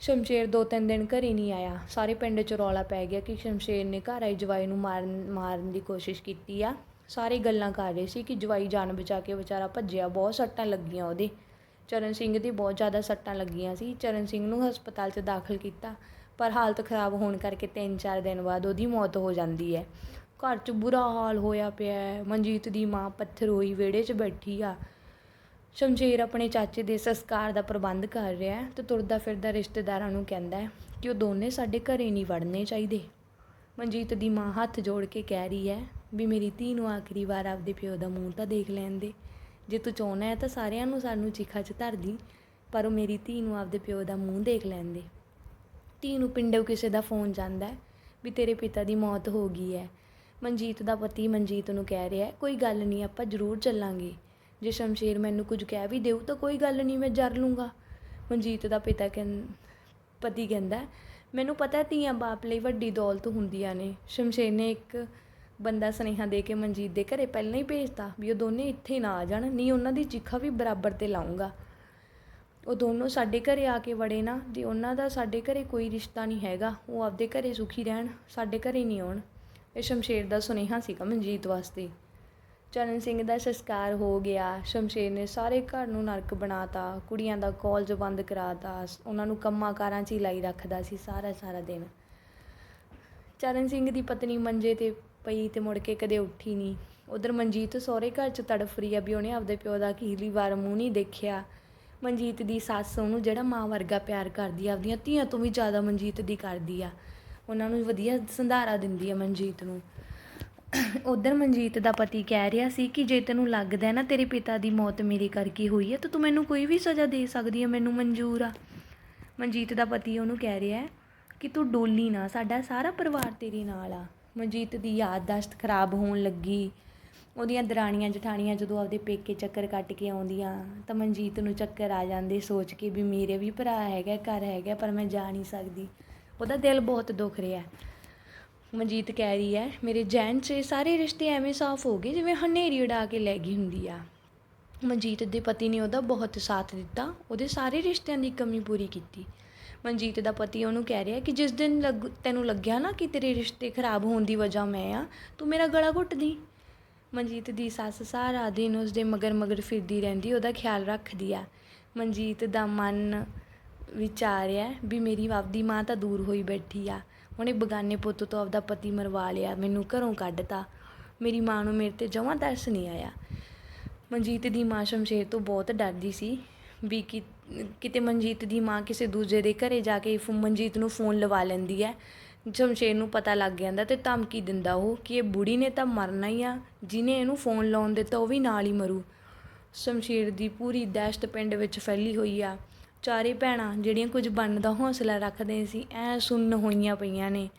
ਸ਼ਮਸ਼ੇਰ ਦੋ ਤਿੰਨ ਦਿਨ ਘਰੇ ਨਹੀਂ ਆਇਆ। ਸਾਰੇ ਪਿੰਡ 'ਚ ਰੌਲਾ ਪੈ ਗਿਆ ਕਿ ਸ਼ਮਸ਼ੇਰ ਨੇ ਘਰ ਆਈ ਜਵਾਈ ਨੂੰ ਮਾਰਨ ਮਾਰਨ ਦੀ ਕੋਸ਼ਿਸ਼ ਕੀਤੀ ਆ। ਸਾਰੇ ਗੱਲਾਂ ਕਰ ਰਹੇ ਸੀ ਕਿ ਜਵਾਈ ਜਾਨ ਬਚਾ ਕੇ ਵਿਚਾਰਾ ਭੱਜਿਆ, ਬਹੁਤ ਸੱਟਾਂ ਲੱਗੀਆਂ ਉਹਦੇ। ਚਰਨ ਸਿੰਘ ਦੀ ਬਹੁਤ ਜ਼ਿਆਦਾ ਸੱਟਾਂ ਲੱਗੀਆਂ ਸੀ। ਚਰਨ ਸਿੰਘ ਨੂੰ ਹਸਪਤਾਲ 'ਚ ਦਾਖਲ ਕੀਤਾ, ਪਰ ਹਾਲਤ ਖਰਾਬ ਹੋਣ ਕਰਕੇ 3-4 ਦਿਨ ਬਾਅਦ ਉਹਦੀ ਮੌਤ ਹੋ ਜਾਂਦੀ ਹੈ। ਘਰ 'ਚ ਬੁਰਾ ਹਾਲ ਹੋਇਆ ਪਿਆ ਹੈ। ਮਨਜੀਤ ਦੀ ਮਾਂ ਪੱਥਰ ਹੋਈ ਵਿਹੜੇ 'ਚ ਬੈਠੀ ਆ। ਸ਼ਮਸ਼ੇਰ ਆਪਣੇ ਚਾਚੇ ਦੇ ਸੰਸਕਾਰ ਦਾ ਪ੍ਰਬੰਧ ਕਰ ਰਿਹਾ ਹੈ ਤੇ ਤੁਰਦਾ ਫਿਰਦਾ ਰਿਸ਼ਤੇਦਾਰਾਂ ਨੂੰ ਕਹਿੰਦਾ ਹੈ ਕਿ ਉਹ ਦੋਨੇ ਸਾਡੇ ਘਰੇ ਨਹੀਂ ਵੜਨੇ ਚਾਹੀਦੇ। ਮਨਜੀਤ ਦੀ ਮਾਂ ਹੱਥ ਜੋੜ ਕੇ ਕਹਿ ਰਹੀ ਹੈ ਵੀ ਮੇਰੀ ਧੀ ਨੂੰ ਆਖਰੀ ਵਾਰ ਆਪਦੇ ਪਿਓ ਦਾ ਮੂੰਹ ਤਾਂ ਦੇਖ ਲੈਣ ਦੇ। ਜੇ ਤੂੰ ਚਾਹੁੰਦਾ ਹੈ ਤਾਂ ਸਾਰਿਆਂ ਨੂੰ ਸਾਨੂੰ ਚੀਖਾ 'ਚ ਧਰ ਦੀ, ਪਰ ਉਹ ਮੇਰੀ ਧੀ ਨੂੰ ਆਪਦੇ ਪਿਓ ਦਾ ਮੂੰਹ ਦੇਖ ਲੈਂਦੇ। ਧੀ ਨੂੰ ਪਿੰਡੋਂ ਕਿਸੇ ਦਾ ਫੋਨ ਜਾਂਦਾ ਵੀ ਤੇਰੇ ਪਿਤਾ ਦੀ ਮੌਤ ਹੋ ਗਈ ਹੈ। ਮਨਜੀਤ ਦਾ ਪਤੀ ਮਨਜੀਤ ਨੂੰ ਕਹਿ ਰਿਹਾ ਕੋਈ ਗੱਲ ਨਹੀਂ, ਆਪਾਂ ਜ਼ਰੂਰ ਚੱਲਾਂਗੇ। ਜੇ ਸ਼ਮਸ਼ੇਰ ਮੈਨੂੰ ਕੁਝ ਕਹਿ ਵੀ ਦੇਊ ਤਾਂ ਕੋਈ ਗੱਲ ਨਹੀਂ, ਮੈਂ ਜਰ ਲੂੰਗਾ। ਮਨਜੀਤ ਦਾ ਪਿਤਾ ਕਹਿੰ, ਪਤੀ ਕਹਿੰਦਾ ਮੈਨੂੰ ਪਤਾ ਧੀਆਂ ਬਾਪ ਲਈ ਵੱਡੀ ਦੌਲਤ ਹੁੰਦੀਆਂ ਨੇ। ਸ਼ਮਸ਼ੇਰ ਨੇ ਇੱਕ ਬੰਦਾ ਸੁਨੇਹਾ ਦੇ ਕੇ ਮਨਜੀਤ ਦੇ ਘਰੇ ਪਹਿਲਾਂ ਹੀ ਭੇਜਤਾ ਵੀ ਉਹ ਦੋਨੇ ਇੱਥੇ ਨਾ ਆ ਜਾਣ, ਨਹੀਂ ਉਹਨਾਂ ਦੀ ਚੀਖਾ ਵੀ ਬਰਾਬਰ ਤੇ ਲਾਉਂਗਾ। ਉਹ ਦੋਨੋਂ ਸਾਡੇ ਘਰੇ ਆ ਕੇ ਵੜੇ ਨਾ, ਜੇ ਉਹਨਾਂ ਦਾ ਸਾਡੇ ਘਰੇ ਕੋਈ ਰਿਸ਼ਤਾ ਨਹੀਂ ਹੈਗਾ, ਉਹ ਆਪਦੇ ਘਰੇ ਸੁਖੀ ਰਹਿਣ, ਸਾਡੇ ਘਰੇ ਨਹੀਂ ਆਉਣ। ਇਹ ਸ਼ਮਸ਼ੇਰ ਦਾ ਸੁਨੇਹਾ ਸੀਗਾ ਮਨਜੀਤ ਵਾਸਤੇ। ਚਰਨ ਸਿੰਘ ਦਾ ਸੰਸਕਾਰ ਹੋ ਗਿਆ, ਸ਼ਮਸ਼ੇਰ ਨੇ ਸਾਰੇ ਘਰ ਨੂੰ ਨਰਕ ਬਣਾਤਾ, ਕੁੜੀਆਂ ਦਾ ਕਾਲਜ ਬੰਦ ਕਰਾਤਾ, ਉਹਨਾਂ ਨੂੰ ਕੰਮਾਂ ਕਾਰਾਂ 'ਚ ਹੀ ਲਾਈ ਰੱਖਦਾ ਸੀ ਸਾਰਾ ਸਾਰਾ ਦਿਨ। ਚਰਨ ਸਿੰਘ ਦੀ ਪਤਨੀ ਮੰਜੇ ਤੇ ਪਈ ਤੇ ਮੁੜ ਕੇ ਕਦੇ ਉੱਠੀ ਨਹੀਂ ਉਧਰ ਮਨਜੀਤ ਸਹੁਰੇ ਘਰ 'ਚ ਤੜਫ ਰਹੀ ਆ ਵੀ ਉਹਨੇ ਆਪਦੇ ਪਿਓ ਦਾ ਅਖੀਰਲੀ ਵਾਰ ਮੂੰਹ ਨਹੀਂ ਦੇਖਿਆ। ਮਨਜੀਤ ਦੀ ਸੱਸ ਉਹਨੂੰ ਜਿਹੜਾ ਮਾਂ ਵਰਗਾ ਪਿਆਰ ਕਰਦੀ ਆ, ਆਪਦੀਆਂ ਧੀਆਂ ਤੋਂ ਵੀ ਜ਼ਿਆਦਾ ਮਨਜੀਤ ਦੀ ਕਰਦੀ ਆ। ਉਹਨਾਂ ਨੂੰ ਵਧੀਆ ਸੰਧਾਰਾ ਦਿੰਦੀ ਆ ਮਨਜੀਤ ਨੂੰ। ਉਧਰ ਮਨਜੀਤ ਦਾ ਪਤੀ ਕਹਿ ਰਿਹਾ ਸੀ ਕਿ ਜੇ ਤੈਨੂੰ ਲੱਗਦਾ ਹੈ ਨਾ ਤੇਰੇ ਪਿਤਾ ਦੀ ਮੌਤ ਮੇਰੇ ਕਰਕੇ ਹੋਈ ਹੈ ਤਾਂ ਤੂੰ ਮੈਨੂੰ ਕੋਈ ਵੀ ਸਜ਼ਾ ਦੇ ਸਕਦੀ ਹੈ ਮੈਨੂੰ ਮਨਜ਼ੂਰ ਆ। ਮਨਜੀਤ ਦਾ ਪਤੀ ਉਹਨੂੰ ਕਹਿ ਰਿਹਾ ਹੈ ਕਿ ਤੂੰ ਡੋਲੀ ਨਾ, ਸਾਡਾ ਸਾਰਾ ਪਰਿਵਾਰ ਤੇਰੇ ਨਾਲ ਆ। ਮਨਜੀਤ ਦੀ ਯਾਦਦਾਸ਼ਤ ਖਰਾਬ ਹੋਣ ਲੱਗੀ। ਉਹਦੀਆਂ ਦਰਾਣੀਆਂ ਜਠਾਣੀਆਂ ਜਦੋਂ ਆਪਦੇ ਪੇਕੇ ਚੱਕਰ ਕੱਟ ਕੇ ਆਉਂਦੀਆਂ, ਤਾਂ ਮਨਜੀਤ ਨੂੰ ਚੱਕਰ ਆ ਜਾਂਦੇ ਸੋਚ ਕੇ ਵੀ ਮੇਰੇ ਵੀ ਭਰਾ ਹੈਗਾ, ਘਰ ਹੈਗਾ, ਪਰ ਮੈਂ ਜਾ ਨਹੀਂ ਸਕਦੀ। ਉਹਦਾ ਦਿਲ ਬਹੁਤ ਦੁਖ ਰਿਹਾ। ਮਨਜੀਤ ਕਹਿ ਰਹੀ ਹੈ, ਮੇਰੇ ਜੈਨ 'ਚ ਸਾਰੇ ਰਿਸ਼ਤੇ ਐਵੇਂ ਸਾਫ਼ ਹੋ ਗਏ ਜਿਵੇਂ ਹਨੇਰੀ ਉਡਾ ਕੇ ਲੈ ਗਈ ਹੁੰਦੀ ਆ। ਮਨਜੀਤ ਦੇ ਪਤੀ ਨੇ ਉਹਦਾ ਬਹੁਤ ਸਾਥ ਦਿੱਤਾ, ਉਹਦੇ ਸਾਰੇ ਰਿਸ਼ਤਿਆਂ ਦੀ ਕਮੀ ਪੂਰੀ ਕੀਤੀ। ਮਨਜੀਤ ਦਾ ਪਤੀ ਉਹਨੂੰ ਕਹਿ ਰਿਹਾ ਕਿ ਜਿਸ ਦਿਨ ਲੱਗ, ਤੈਨੂੰ ਲੱਗਿਆ ਨਾ ਕਿ ਤੇਰੇ ਰਿਸ਼ਤੇ ਖਰਾਬ ਹੋਣ ਦੀ ਵਜ੍ਹਾ ਮੈਂ ਆ, ਤੂੰ ਮੇਰਾ ਗਲਾ ਘੁੱਟਦੀ ਮਨਜੀਤ ਦੀ ਸੱਸ ਸਾਰਾ ਦਿਨ ਉਸਦੇ ਮਗਰ ਮਗਰ ਫਿਰਦੀ ਰਹਿੰਦੀ, ਉਹਦਾ ਖਿਆਲ ਰੱਖਦੀ ਆ। ਮਨਜੀਤ ਦਾ ਮਨ ਵਿਚਾਰਿਆ ਵੀ ਮੇਰੀ ਆਪਦੀ ਮਾਂ ਤਾਂ ਦੂਰ ਹੋਈ ਬੈਠੀ ਆ। ਉਹਨੇ ਬਗਾਨੇ ਪੁੱਤ ਤੋਂ ਆਪਦਾ ਪਤੀ ਮਰਵਾ ਲਿਆ, ਮੈਨੂੰ ਘਰੋਂ ਕੱਢਤਾ। ਮੇਰੀ ਮਾਂ ਨੂੰ ਮੇਰੇ ਤੇ ਜਮਾਂ ਤਰਸ ਨਹੀਂ ਆਇਆ। ਮਨਜੀਤ ਦੀ ਮਾਂ ਸ਼ਮਸ਼ੇਰ ਤੋਂ ਬਹੁਤ ਡਰਦੀ ਸੀ। ਵੀ ਕਿ, ਕਿਤੇ ਮਨਜੀਤ ਦੀ ਮਾਂ ਕਿਸੇ ਦੂਜੇ ਦੇ ਘਰੇ ਜਾ ਕੇ ਫੋ- ਮਨਜੀਤ ਨੂੰ ਫੋਨ ਲਵਾ ਲੈਂਦੀ ਹੈ। ਸ਼ਮਸ਼ੇਰ ਨੂੰ ਪਤਾ ਲੱਗ ਜਾਂਦਾ ਤੇ ਧਮਕੀ ਦਿੰਦਾ ਉਹ ਕਿ ਇਹ ਬੁੜੀ ਨੇ ਤਾਂ ਮਰਨਾ ਹੀ ਆ, ਜਿਹਨੇ ਇਹਨੂੰ ਫੋਨ ਲਾਉਣ ਦਿੱਤਾ ਉਹ ਵੀ ਨਾਲ ਹੀ ਮਰੂ। ਸ਼ਮਸ਼ੇਰ ਦੀ ਪੂਰੀ ਦਹਿਸ਼ਤ ਪਿੰਡ ਵਿੱਚ ਫੈਲੀ ਹੋਈ ਆ। ਚਾਰੇ ਭੈਣਾਂ ਜਿਹੜੀਆਂ ਕੁਝ ਬਣਨ ਦਾ ਹੌਸਲਾ ਰੱਖਦੇ ਸੀ, ਐ ਸੁੰਨ ਹੋਈਆਂ ਪਈਆਂ ਨੇ।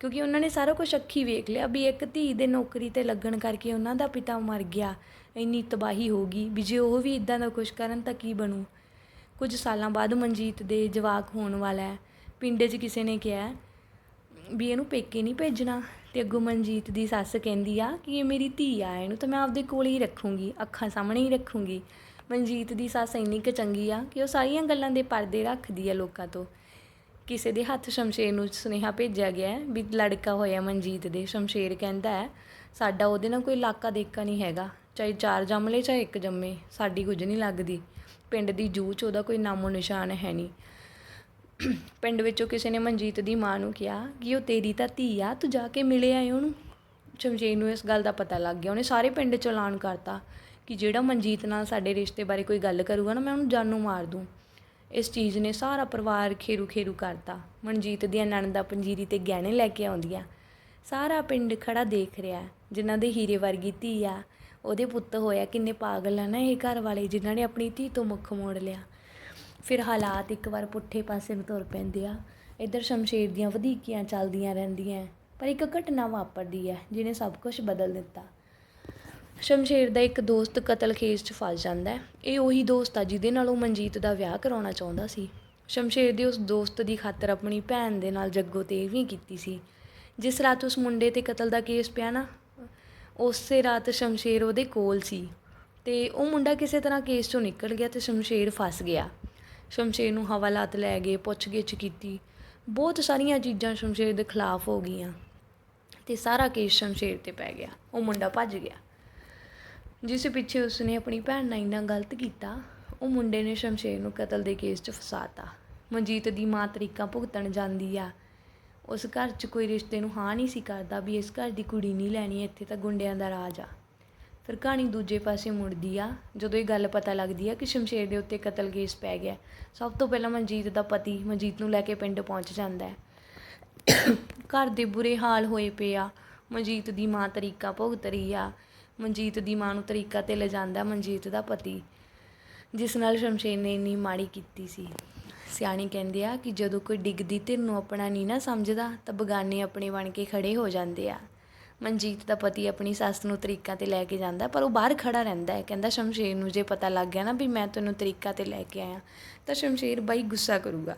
ਕਿਉਂਕਿ ਉਹਨਾਂ ਨੇ ਸਾਰਾ ਕੁਝ ਅੱਖੀ ਵੇਖ ਲਿਆ ਵੀ ਇੱਕ ਧੀ ਦੇ ਨੌਕਰੀ ਤੇ ਲੱਗਣ ਕਰਕੇ ਉਹਨਾਂ ਦਾ ਪਿਤਾ ਮਰ ਗਿਆ। ਇੰਨੀ ਤਬਾਹੀ ਹੋ ਗਈ ਵੀ ਜੇ ਉਹ ਵੀ ਇਦਾਂ ਦਾ ਕੁਝ ਕਰਨ ਤਾਂ ਕੀ ਬਣੂ? ਕੁਝ ਸਾਲਾਂ ਬਾਅਦ ਮਨਜੀਤ ਦੇ ਜਵਾਕ ਹੋਣ ਵਾਲਾ ਹੈ। ਪਿੰਡ 'ਚ ਕਿਸੇ ਨੇ ਕਿਹਾ ਵੀ ਇਹਨੂੰ ਪੇਕੇ ਨਹੀਂ ਭੇਜਣਾ ਤੇ ਅੱਗੋਂ ਮਨਜੀਤ ਦੀ ਸੱਸ ਕਹਿੰਦੀ ਆ ਕਿ ਇਹ ਮੇਰੀ ਧੀ ਆ, ਇਹਨੂੰ ਤਾਂ ਮੈਂ ਆਪਦੇ ਕੋਲ ਹੀ ਰੱਖੂੰਗੀ, ਅੱਖਾਂ ਸਾਹਮਣੇ ਹੀ ਰੱਖੂੰਗੀ। ਮਨਜੀਤ ਦੀ ਸੱਸ ਇੰਨੀ ਕੁ ਚੰਗੀ ਆ ਕਿ ਉਹ ਸਾਰੀਆਂ ਗੱਲਾਂ ਦੇ ਪਰਦੇ ਰੱਖਦੀ ਆ ਲੋਕਾਂ ਤੋਂ। ਕਿਸੇ ਦੇ ਹੱਥ ਸ਼ਮਸ਼ੇਰ ਨੂੰ ਸੁਨੇਹਾ ਭੇਜਿਆ ਗਿਆ ਵੀ ਲੜਕਾ ਹੋਇਆ ਮਨਜੀਤ ਦੇ, ਸ਼ਮਸ਼ੇਰ ਕਹਿੰਦਾ ਹੈ, ਸਾਡਾ ਉਹਦੇ ਨਾਲ ਕੋਈ ਇਲਾਕਾ ਦੇਕਾ ਨਹੀਂ ਹੈਗਾ। ਚਾਹੇ ਚਾਰ ਜੰਮ ਲਏ, ਚਾਹੇ ਇੱਕ ਜੰਮੇ, ਸਾਡੀ ਕੁਝ ਨਹੀਂ ਲੱਗਦੀ। ਪਿੰਡ ਦੀ ਜੂਹ 'ਚ ਉਹਦਾ ਕੋਈ ਨਾਮੋ ਨਿਸ਼ਾਨ ਹੈ ਨਹੀਂ। ਪਿੰਡ ਵਿੱਚੋਂ ਕਿਸੇ ਨੇ ਮਨਜੀਤ ਦੀ ਮਾਂ ਨੂੰ ਕਿਹਾ ਕਿ ਉਹ ਤੇਰੀ ਤਾਂ ਧੀ ਆ, ਤੂੰ ਜਾ ਕੇ ਮਿਲੇ ਆਏ ਉਹਨੂੰ। ਸ਼ਮਸ਼ੇਰ ਨੂੰ ਇਸ ਗੱਲ ਦਾ ਪਤਾ ਲੱਗ ਗਿਆ। ਉਹਨੇ ਸਾਰੇ ਪਿੰਡ 'ਚ ਐਲਾਨ ਕਰਤਾ ਕਿ ਜਿਹੜਾ ਮਨਜੀਤ ਨਾਲ ਸਾਡੇ ਰਿਸ਼ਤੇ ਬਾਰੇ ਕੋਈ ਗੱਲ ਕਰੂਗਾ ਨਾ, ਮੈਂ ਉਹਨੂੰ ਜਾਨੋਂ ਮਾਰ ਦੂੰ। ਇਸ ਚੀਜ਼ ਨੇ ਸਾਰਾ ਪਰਿਵਾਰ ਖੇਰੂ ਖੇਰੂ ਕਰਤਾ। ਮਨਜੀਤ ਦੀਆਂ ਨਣਦਾਂ ਪੰਜੀਰੀ ਤੇ ਗਹਿਣੇ ਲੈ ਕੇ ਆਉਂਦੀਆਂ। ਸਾਰਾ ਪਿੰਡ ਖੜਾ ਦੇਖ ਰਿਹਾ ਹੈ। ਜਿਨ੍ਹਾਂ ਦੇ ਹੀਰੇ ਵਰਗੀ ਧੀ ਆ। ਉਹਦੇ ਪੁੱਤ ਹੋਇਆ, ਕਿੰਨੇ ਪਾਗਲ ਆ ਨਾ ਇਹ ਘਰ ਵਾਲੇ ਜਿਨ੍ਹਾਂ ਨੇ ਆਪਣੀ ਧੀ ਤੋਂ ਮੁੱਖ ਮੋੜ ਲਿਆ। ਫਿਰ ਹਾਲਾਤ ਇੱਕ ਵਾਰ ਪੁੱਠੇ ਪਾਸੇ ਨੂੰ ਤੁਰ ਪੈਂਦੇ ਆ। ਇੱਧਰ ਸ਼ਮਸ਼ੇਰ ਦੀਆਂ ਵਧੀਕੀਆਂ ਚੱਲਦੀਆਂ ਰਹਿੰਦੀਆਂ ਪਰ ਇੱਕ ਘਟਨਾ ਵਾਪਰਦੀ ਹੈ ਜਿਹਨੇ ਸਭ ਕੁਝ ਬਦਲ ਦਿੱਤਾ। ਸ਼ਮਸ਼ੇਰ ਦਾ ਇੱਕ ਦੋਸਤ ਕਤਲ ਕੇਸ 'ਚ ਫਸ ਜਾਂਦਾ ਹੈ ਇਹ ਉਹੀ ਦੋਸਤ ਆ ਜਿਹਦੇ ਨਾਲ ਉਹ ਮਨਜੀਤ ਦਾ ਵਿਆਹ ਕਰਾਉਣਾ ਚਾਹੁੰਦਾ ਸੀ। ਸ਼ਮਸ਼ੇਰ ਦੇ ਉਸ ਦੋਸਤ ਦੀ ਖਾਤਰ ਆਪਣੀ ਭੈਣ ਦੇ ਨਾਲ ਜੱਗੋ ਤੇ ਵੀ ਕੀਤੀ ਸੀ। ਜਿਸ ਰਾਤ ਉਸ ਮੁੰਡੇ ਤੇ ਕਤਲ ਦਾ ਕੇਸ ਪਿਆ ਨਾ ਉਸੇ ਰਾਤ ਸ਼ਮਸ਼ੇਰ ਉਹਦੇ ਕੋਲ ਸੀ ਤੇ ਉਹ ਮੁੰਡਾ ਕਿਸੇ ਤਰ੍ਹਾਂ ਕੇਸ 'ਚੋਂ ਨਿਕਲ ਗਿਆ ਤੇ ਸ਼ਮਸ਼ੇਰ ਫਸ ਗਿਆ। ਸ਼ਮਸ਼ੇਰ ਨੂੰ ਹਵਾਲਾਤ ਲੈ ਗਏ, ਪੁੱਛਗਿੱਛ ਕੀਤੀ। ਬਹੁਤ ਸਾਰੀਆਂ ਚੀਜ਼ਾਂ ਸ਼ਮਸ਼ੇਰ ਦੇ ਖਿਲਾਫ ਹੋ ਗਈਆਂ ਤੇ ਸਾਰਾ ਕੇਸ ਸ਼ਮਸ਼ੇਰ ਤੇ ਪੈ ਗਿਆ। ਉਹ ਮੁੰਡਾ ਭੱਜ ਗਿਆ। ਜਿਸ ਪਿੱਛੇ ਉਸਨੇ ਆਪਣੀ ਭੈਣ ਨਾਲ ਇੰਨਾ ਗਲਤ ਕੀਤਾ, ਉਹ ਮੁੰਡੇ ਨੇ ਸ਼ਮਸ਼ੇਰ ਨੂੰ ਕਤਲ ਦੇ ਕੇਸ 'ਚ ਫਸਾਤਾ ਮਨਜੀਤ ਦੀ ਮਾਂ ਤਰੀਕਾਂ ਭੁਗਤਣ ਜਾਂਦੀ ਆ। ਉਸ ਘਰ 'ਚ ਕੋਈ ਰਿਸ਼ਤੇ ਨੂੰ ਹਾਂ ਨਹੀਂ ਸੀ ਕਰਦਾ ਵੀ ਇਸ ਘਰ ਦੀ ਕੁੜੀ ਨਹੀਂ ਲੈਣੀ, ਇੱਥੇ ਤਾਂ ਗੁੰਡਿਆਂ ਦਾ ਰਾਜ ਆ। ਫਿਰ ਕਹਾਣੀ ਦੂਜੇ ਪਾਸੇ ਮੁੜਦੀ ਆ, ਜਦੋਂ ਇਹ ਗੱਲ ਪਤਾ ਲੱਗਦੀ ਆ ਕਿ ਸ਼ਮਸ਼ੇਰ ਦੇ ਉੱਤੇ ਕਤਲ ਕੇਸ ਪੈ ਗਿਆ। ਸਭ ਤੋਂ ਪਹਿਲਾਂ ਮਨਜੀਤ ਦਾ ਪਤੀ ਮਨਜੀਤ ਨੂੰ ਲੈ ਕੇ ਪਿੰਡ ਪਹੁੰਚ ਜਾਂਦਾ ਹੈ। ਘਰ ਦੇ ਬੁਰੇ ਹਾਲ ਹੋਏ ਪਏ ਆ। ਮਨਜੀਤ ਦੀ ਮਾਂ ਤਰੀਕਾ ਭੁਗਤ ਰਹੀ ਆ। ਮਨਜੀਤ ਦੀ ਮਾਂ ਨੂੰ ਤਰੀਕਾ ਤੇ ਲਿਜਾਂਦਾ ਮਨਜੀਤ ਦਾ ਪਤੀ, ਜਿਸ ਨਾਲ ਸ਼ਮਸ਼ੇਰ ਨੇ ਇੰਨੀ ਮਾੜੀ ਕੀਤੀ ਸੀ। ਸਿਆਣੀ ਕਹਿੰਦੇ ਆ ਕਿ ਜਦੋਂ ਕੋਈ ਡਿੱਗਦੀ ਧਿਰ ਨੂੰ ਆਪਣਾ ਨਹੀਂ ਨਾ ਸਮਝਦਾ, ਤਾਂ ਬਗਾਨੇ ਆਪਣੇ ਬਣ ਕੇ ਖੜੇ ਹੋ ਜਾਂਦੇ ਆ। ਮਨਜੀਤ ਦਾ ਪਤੀ ਆਪਣੀ ਸੱਸ ਨੂੰ ਤਰੀਕਾ ਤੇ ਲੈ ਕੇ ਜਾਂਦਾ, ਪਰ ਉਹ ਬਾਹਰ ਖੜਾ ਰਹਿੰਦਾ ਹੈ। ਕਹਿੰਦਾ, ਸ਼ਮਸ਼ੇਰ ਨੂੰ ਜੇ ਪਤਾ ਲੱਗ ਗਿਆ ਨਾ ਵੀ ਮੈਂ ਤੈਨੂੰ ਤਰੀਕਾ ਤੇ ਲੈ ਕੇ ਆਇਆ, ਤਾਂ ਸ਼ਮਸ਼ੇਰ ਬਾਈ ਗੁੱਸਾ ਕਰੂਗਾ।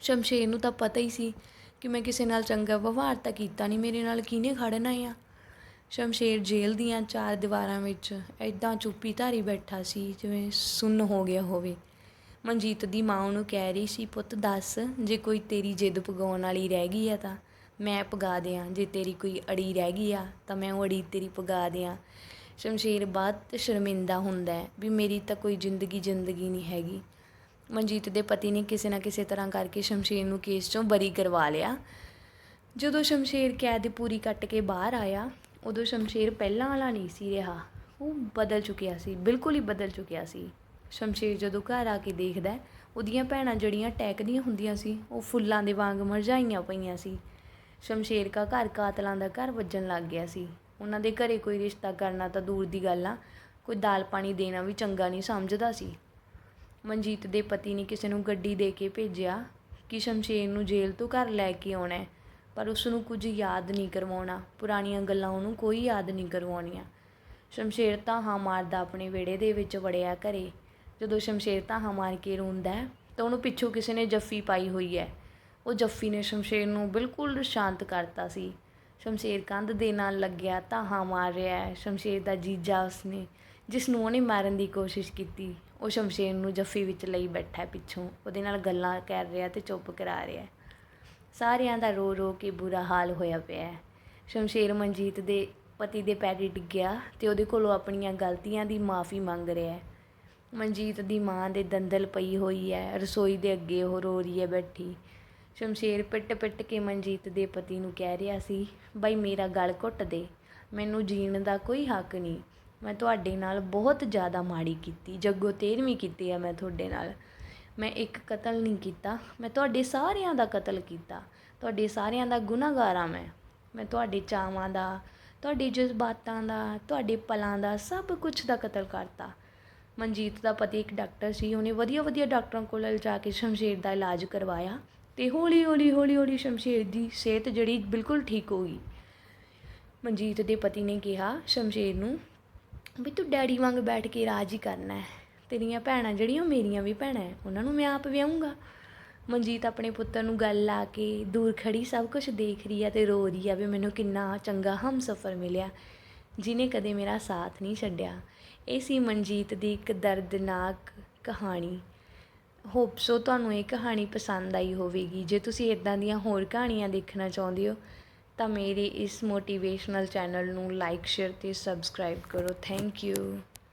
ਸ਼ਮਸ਼ੇਰ ਨੂੰ ਤਾਂ ਪਤਾ ਹੀ ਸੀ ਕਿ ਮੈਂ ਕਿਸੇ ਨਾਲ ਚੰਗਾ ਵਿਵਹਾਰ ਤਾਂ ਕੀਤਾ ਨਹੀਂ, ਮੇਰੇ ਨਾਲ ਕਿਹਨੇ ਖੜਨਾ ਆ? ਸ਼ਮਸ਼ੇਰ ਜੇਲ੍ਹ ਦੀਆਂ ਚਾਰ ਦੀਵਾਰਾਂ ਵਿੱਚ ਐਦਾਂ ਚੁੱਪੀ ਧਾਰੀ ਬੈਠਾ ਸੀ, ਜਿਵੇਂ ਸੁੰਨ ਹੋ ਗਿਆ ਹੋਵੇ। ਮਨਜੀਤ ਦੀ ਮਾਂ ਉਹਨੂੰ ਕਹਿ ਰਹੀ ਸੀ, ਪੁੱਤ ਦੱਸ, ਜੇ ਕੋਈ ਤੇਰੀ ਜਿੱਦ ਪਗਾਉਣ ਵਾਲੀ ਰਹਿ ਗਈ ਆ ਤਾਂ ਮੈਂ ਪਗਾ ਦਿਆਂ। ਜੇ ਤੇਰੀ ਕੋਈ ਅੜੀ ਰਹਿ ਗਈ ਆ ਤਾਂ ਮੈਂ ਉਹ ਅੜੀ ਤੇਰੀ ਪਗਾ ਦਿਆਂ। ਸ਼ਮਸ਼ੇਰ ਬਾਅਦ ਸ਼ਰਮਿੰਦਾ ਹੁੰਦਾ ਹੈ ਵੀ ਮੇਰੀ ਤਾਂ ਕੋਈ ਜ਼ਿੰਦਗੀ ਜ਼ਿੰਦਗੀ ਨਹੀਂ ਹੈਗੀ। ਮਨਜੀਤ ਦੇ ਪਤੀ ਨੇ ਕਿਸੇ ਨਾ ਕਿਸੇ ਤਰ੍ਹਾਂ ਕਰਕੇ ਸ਼ਮਸ਼ੇਰ ਨੂੰ ਕੇਸ ਚੋਂ ਬਰੀ ਕਰਵਾ ਲਿਆ। ਜਦੋਂ ਸ਼ਮਸ਼ੇਰ ਕੈਦ ਪੂਰੀ ਕੱਟ ਕੇ ਬਾਹਰ ਆਇਆ, ਉਦੋਂ ਸ਼ਮਸ਼ੇਰ ਪਹਿਲਾਂ ਵਾਲਾ ਨਹੀਂ ਸੀ ਰਿਹਾ। ਉਹ ਬਦਲ ਚੁੱਕਿਆ ਸੀ, ਬਿਲਕੁਲ ਹੀ ਬਦਲ ਚੁੱਕਿਆ ਸੀ। ਸ਼ਮਸ਼ੇਰ ਜਦੋਂ ਘਰ ਆ ਕੇ ਦੇਖਦਾ ਉਹਦੀਆਂ ਭੈਣਾਂ ਜਿਹੜੀਆਂ ਟੈਕਦੀਆਂ ਹੁੰਦੀਆਂ ਸੀ, ਉਹ ਫੁੱਲਾਂ ਦੇ ਵਾਂਗ ਮਰਝਾਈਆਂ ਪਈਆਂ ਸੀ। ਸ਼ਮਸ਼ੇਰ ਕਾ ਘਰ ਕਾਤਲਾਂ ਦਾ ਘਰ ਵੱਜਣ ਲੱਗ ਗਿਆ ਸੀ। ਉਹਨਾਂ ਦੇ ਘਰੇ ਕੋਈ ਰਿਸ਼ਤਾ ਕਰਨਾ ਤਾਂ ਦੂਰ ਦੀ ਗੱਲ ਆ, ਕੋਈ ਦਾਲ ਪਾਣੀ ਦੇਣਾ ਵੀ ਚੰਗਾ ਨਹੀਂ ਸਮਝਦਾ ਸੀ। ਮਨਜੀਤ ਦੇ ਪਤੀ ਨੇ ਕਿਸੇ ਨੂੰ ਗੱਡੀ ਦੇ ਕੇ ਭੇਜਿਆ ਕਿ ਸ਼ਮਸ਼ੇਰ ਨੂੰ ਜੇਲ੍ਹ ਤੋਂ ਘਰ ਲੈ ਕੇ ਆਉਣਾ ਹੈ, ਪਰ ਉਸ ਨੂੰ ਕੁਝ ਯਾਦ ਨਹੀਂ ਕਰਵਾਉਣਾ, ਪੁਰਾਣੀਆਂ ਗੱਲਾਂ ਉਹਨੂੰ ਕੋਈ ਯਾਦ ਨਹੀਂ ਕਰਵਾਉਣੀਆਂ। ਸ਼ਮਸ਼ੇਰ ਤਾਂ ਮਾਰਦਾ ਆਪਣੇ ਵਿਹੜੇ ਦੇ ਵਿੱਚ ਵੜਿਆ ਘਰੇ ਜਦੋਂ ਸ਼ਮਸ਼ੇਰ ਧਾਹਾਂ ਮਾਰ ਕੇ ਰੋਂਦਾ ਹੈ, ਤਾਂ ਉਹਨੂੰ ਪਿੱਛੋਂ ਕਿਸੇ ਨੇ ਜੱਫੀ ਪਾਈ ਹੋਈ ਹੈ। ਉਹ ਜੱਫੀ ਨੇ ਸ਼ਮਸ਼ੇਰ ਨੂੰ ਬਿਲਕੁਲ ਸ਼ਾਂਤ ਕਰਤਾ ਸੀ। ਸ਼ਮਸ਼ੇਰ ਕੰਧ ਦੇ ਨਾਲ ਲੱਗਿਆ ਤਾਂ ਮਾਰ ਰਿਹਾ ਹੈ। ਸ਼ਮਸ਼ੇਰ ਦਾ ਜੀਜਾ ਉਸਨੇ, ਜਿਸ ਨੂੰ ਉਹਨੇ ਮਾਰਨ ਦੀ ਕੋਸ਼ਿਸ਼ ਕੀਤੀ, ਉਹ ਸ਼ਮਸ਼ੇਰ ਨੂੰ ਜੱਫੀ ਵਿੱਚ ਲਈ ਬੈਠਾ ਪਿੱਛੋਂ। ਉਹਦੇ ਨਾਲ ਗੱਲਾਂ ਕਰ ਰਿਹਾ ਤੇ ਚੁੱਪ ਕਰਾ ਰਿਹਾ ਸਾਰਿਆਂ ਦਾ ਰੋ ਰੋ ਕੇ ਬੁਰਾ ਹਾਲ ਹੋਇਆ ਪਿਆ ਹੈ। ਸ਼ਮਸ਼ੇਰ ਮਨਜੀਤ ਦੇ ਪਤੀ ਦੇ ਪੈਰੀ ਡਿੱਗਿਆ ਤੇ ਉਹਦੇ ਕੋਲੋਂ ਆਪਣੀਆਂ ਗਲਤੀਆਂ ਦੀ ਮਾਫੀ ਮੰਗ ਰਿਹਾ ਹੈ। ਮਨਜੀਤ ਦੀ ਮਾਂ ਦੇ ਦੰਦਲ ਪਈ ਹੋਈ ਹੈ ਰਸੋਈ ਦੇ ਅੱਗੇ ਉਹ ਰੋ ਰਹੀ ਹੈ ਬੈਠੀ। ਸ਼ਮਸ਼ੇਰ ਪਿੱਟ ਪਿੱਟ ਕੇ ਮਨਜੀਤ ਦੇ ਪਤੀ ਨੂੰ ਕਹਿ ਰਿਹਾ ਸੀ, ਬਈ ਮੇਰਾ ਗਲ ਘੁੱਟ ਦੇ, ਮੈਨੂੰ ਜੀਣ ਦਾ ਕੋਈ ਹੱਕ ਨਹੀਂ। ਮੈਂ ਤੁਹਾਡੇ ਨਾਲ ਬਹੁਤ ਜ਼ਿਆਦਾ ਮਾੜੀ ਕੀਤੀ, ਜੱਗੋ ਤੇਰਵੀਂ ਕੀਤੀ ਆ ਮੈਂ ਤੁਹਾਡੇ ਨਾਲ। ਮੈਂ ਇੱਕ ਕਤਲ ਨਹੀਂ ਕੀਤਾ, ਮੈਂ ਤੁਹਾਡੇ ਸਾਰਿਆਂ ਦਾ ਕਤਲ ਕੀਤਾ, ਤੁਹਾਡੇ ਸਾਰਿਆਂ ਦਾ ਗੁਨਾਹਗਾਰ ਆ ਮੈਂ। ਮੈਂ ਤੁਹਾਡੇ ਚਾਵਾਂ ਦਾ, ਤੁਹਾਡੇ ਜਜ਼ਬਾਤਾਂ ਦਾ, ਤੁਹਾਡੇ ਪਲਾਂ ਦਾ ਸਭ ਕੁਝ ਦਾ ਕਤਲ ਕਰਤਾ। ਮਨਜੀਤ ਦਾ ਪਤੀ ਇੱਕ ਡਾਕਟਰ ਸੀ, ਉਹਨੇ ਵਧੀਆ ਵਧੀਆ ਡਾਕਟਰਾਂ ਕੋਲ ਲਿਜਾ ਕੇ ਸ਼ਮਸ਼ੇਰ ਦਾ ਇਲਾਜ ਕਰਵਾਇਆ ਤੇ ਹੌਲੀ ਹੌਲੀ ਹੌਲੀ ਹੌਲੀ ਸ਼ਮਸ਼ੇਰ ਦੀ ਸਿਹਤ ਜਿਹੜੀ ਬਿਲਕੁਲ ਠੀਕ ਹੋ ਗਈ। ਮਨਜੀਤ ਦੇ ਪਤੀ ਨੇ ਕਿਹਾ ਸ਼ਮਸ਼ੇਰ ਨੂੰ, ਵੀ ਤੂੰ ਡੈਡੀ ਵਾਂਗ ਬੈਠ ਕੇ ਰਾਜ ਹੀ ਕਰਨਾ ਹੈ, ਤੇਰੀਆਂ ਭੈਣਾਂ ਜਿਹੜੀਆਂ ਮੇਰੀਆਂ ਵੀ ਭੈਣਾਂ ਹੈ, ਉਹਨਾਂ ਨੂੰ ਮੈਂ ਆਪ ਵਿਆਹੂੰਗਾ। ਮਨਜੀਤ ਆਪਣੇ ਪੁੱਤਰ ਨੂੰ ਗੱਲ ਲਾ ਕੇ ਦੂਰ ਖੜੀ ਸਭ ਕੁਝ ਦੇਖ ਰਹੀ ਆ ਤੇ ਰੋ ਰਹੀ ਆ ਵੀ ਮੈਨੂੰ ਕਿੰਨਾ ਚੰਗਾ ਹਮਸਫਰ ਮਿਲਿਆ, ਜਿਨੇ ਕਦੇ ਮੇਰਾ ਸਾਥ ਨਹੀਂ ਛੱਡਿਆ। ਇਹ ਸੀ ਮਨਜੀਤ ਦੀ ਇੱਕ ਦਰਦਨਾਕ ਕਹਾਣੀ। ਹੋਪ ਸੋ ਤੁਹਾਨੂੰ ਇਹ ਕਹਾਣੀ ਪਸੰਦ ਆਈ ਹੋਵੇਗੀ। ਜੇ ਤੁਸੀਂ ਇਦਾਂ ਦੀਆਂ ਹੋਰ ਕਹਾਣੀਆਂ ਦੇਖਣਾ ਚਾਹੁੰਦੇ ਹੋ, ਤਾਂ ਮੇਰੇ ਇਸ ਮੋਟੀਵੇਸ਼ਨਲ ਚੈਨਲ ਨੂੰ ਲਾਈਕ ਸ਼ੇਅਰ ਤੇ ਸਬਸਕ੍ਰਾਈਬ ਕਰੋ। Thank you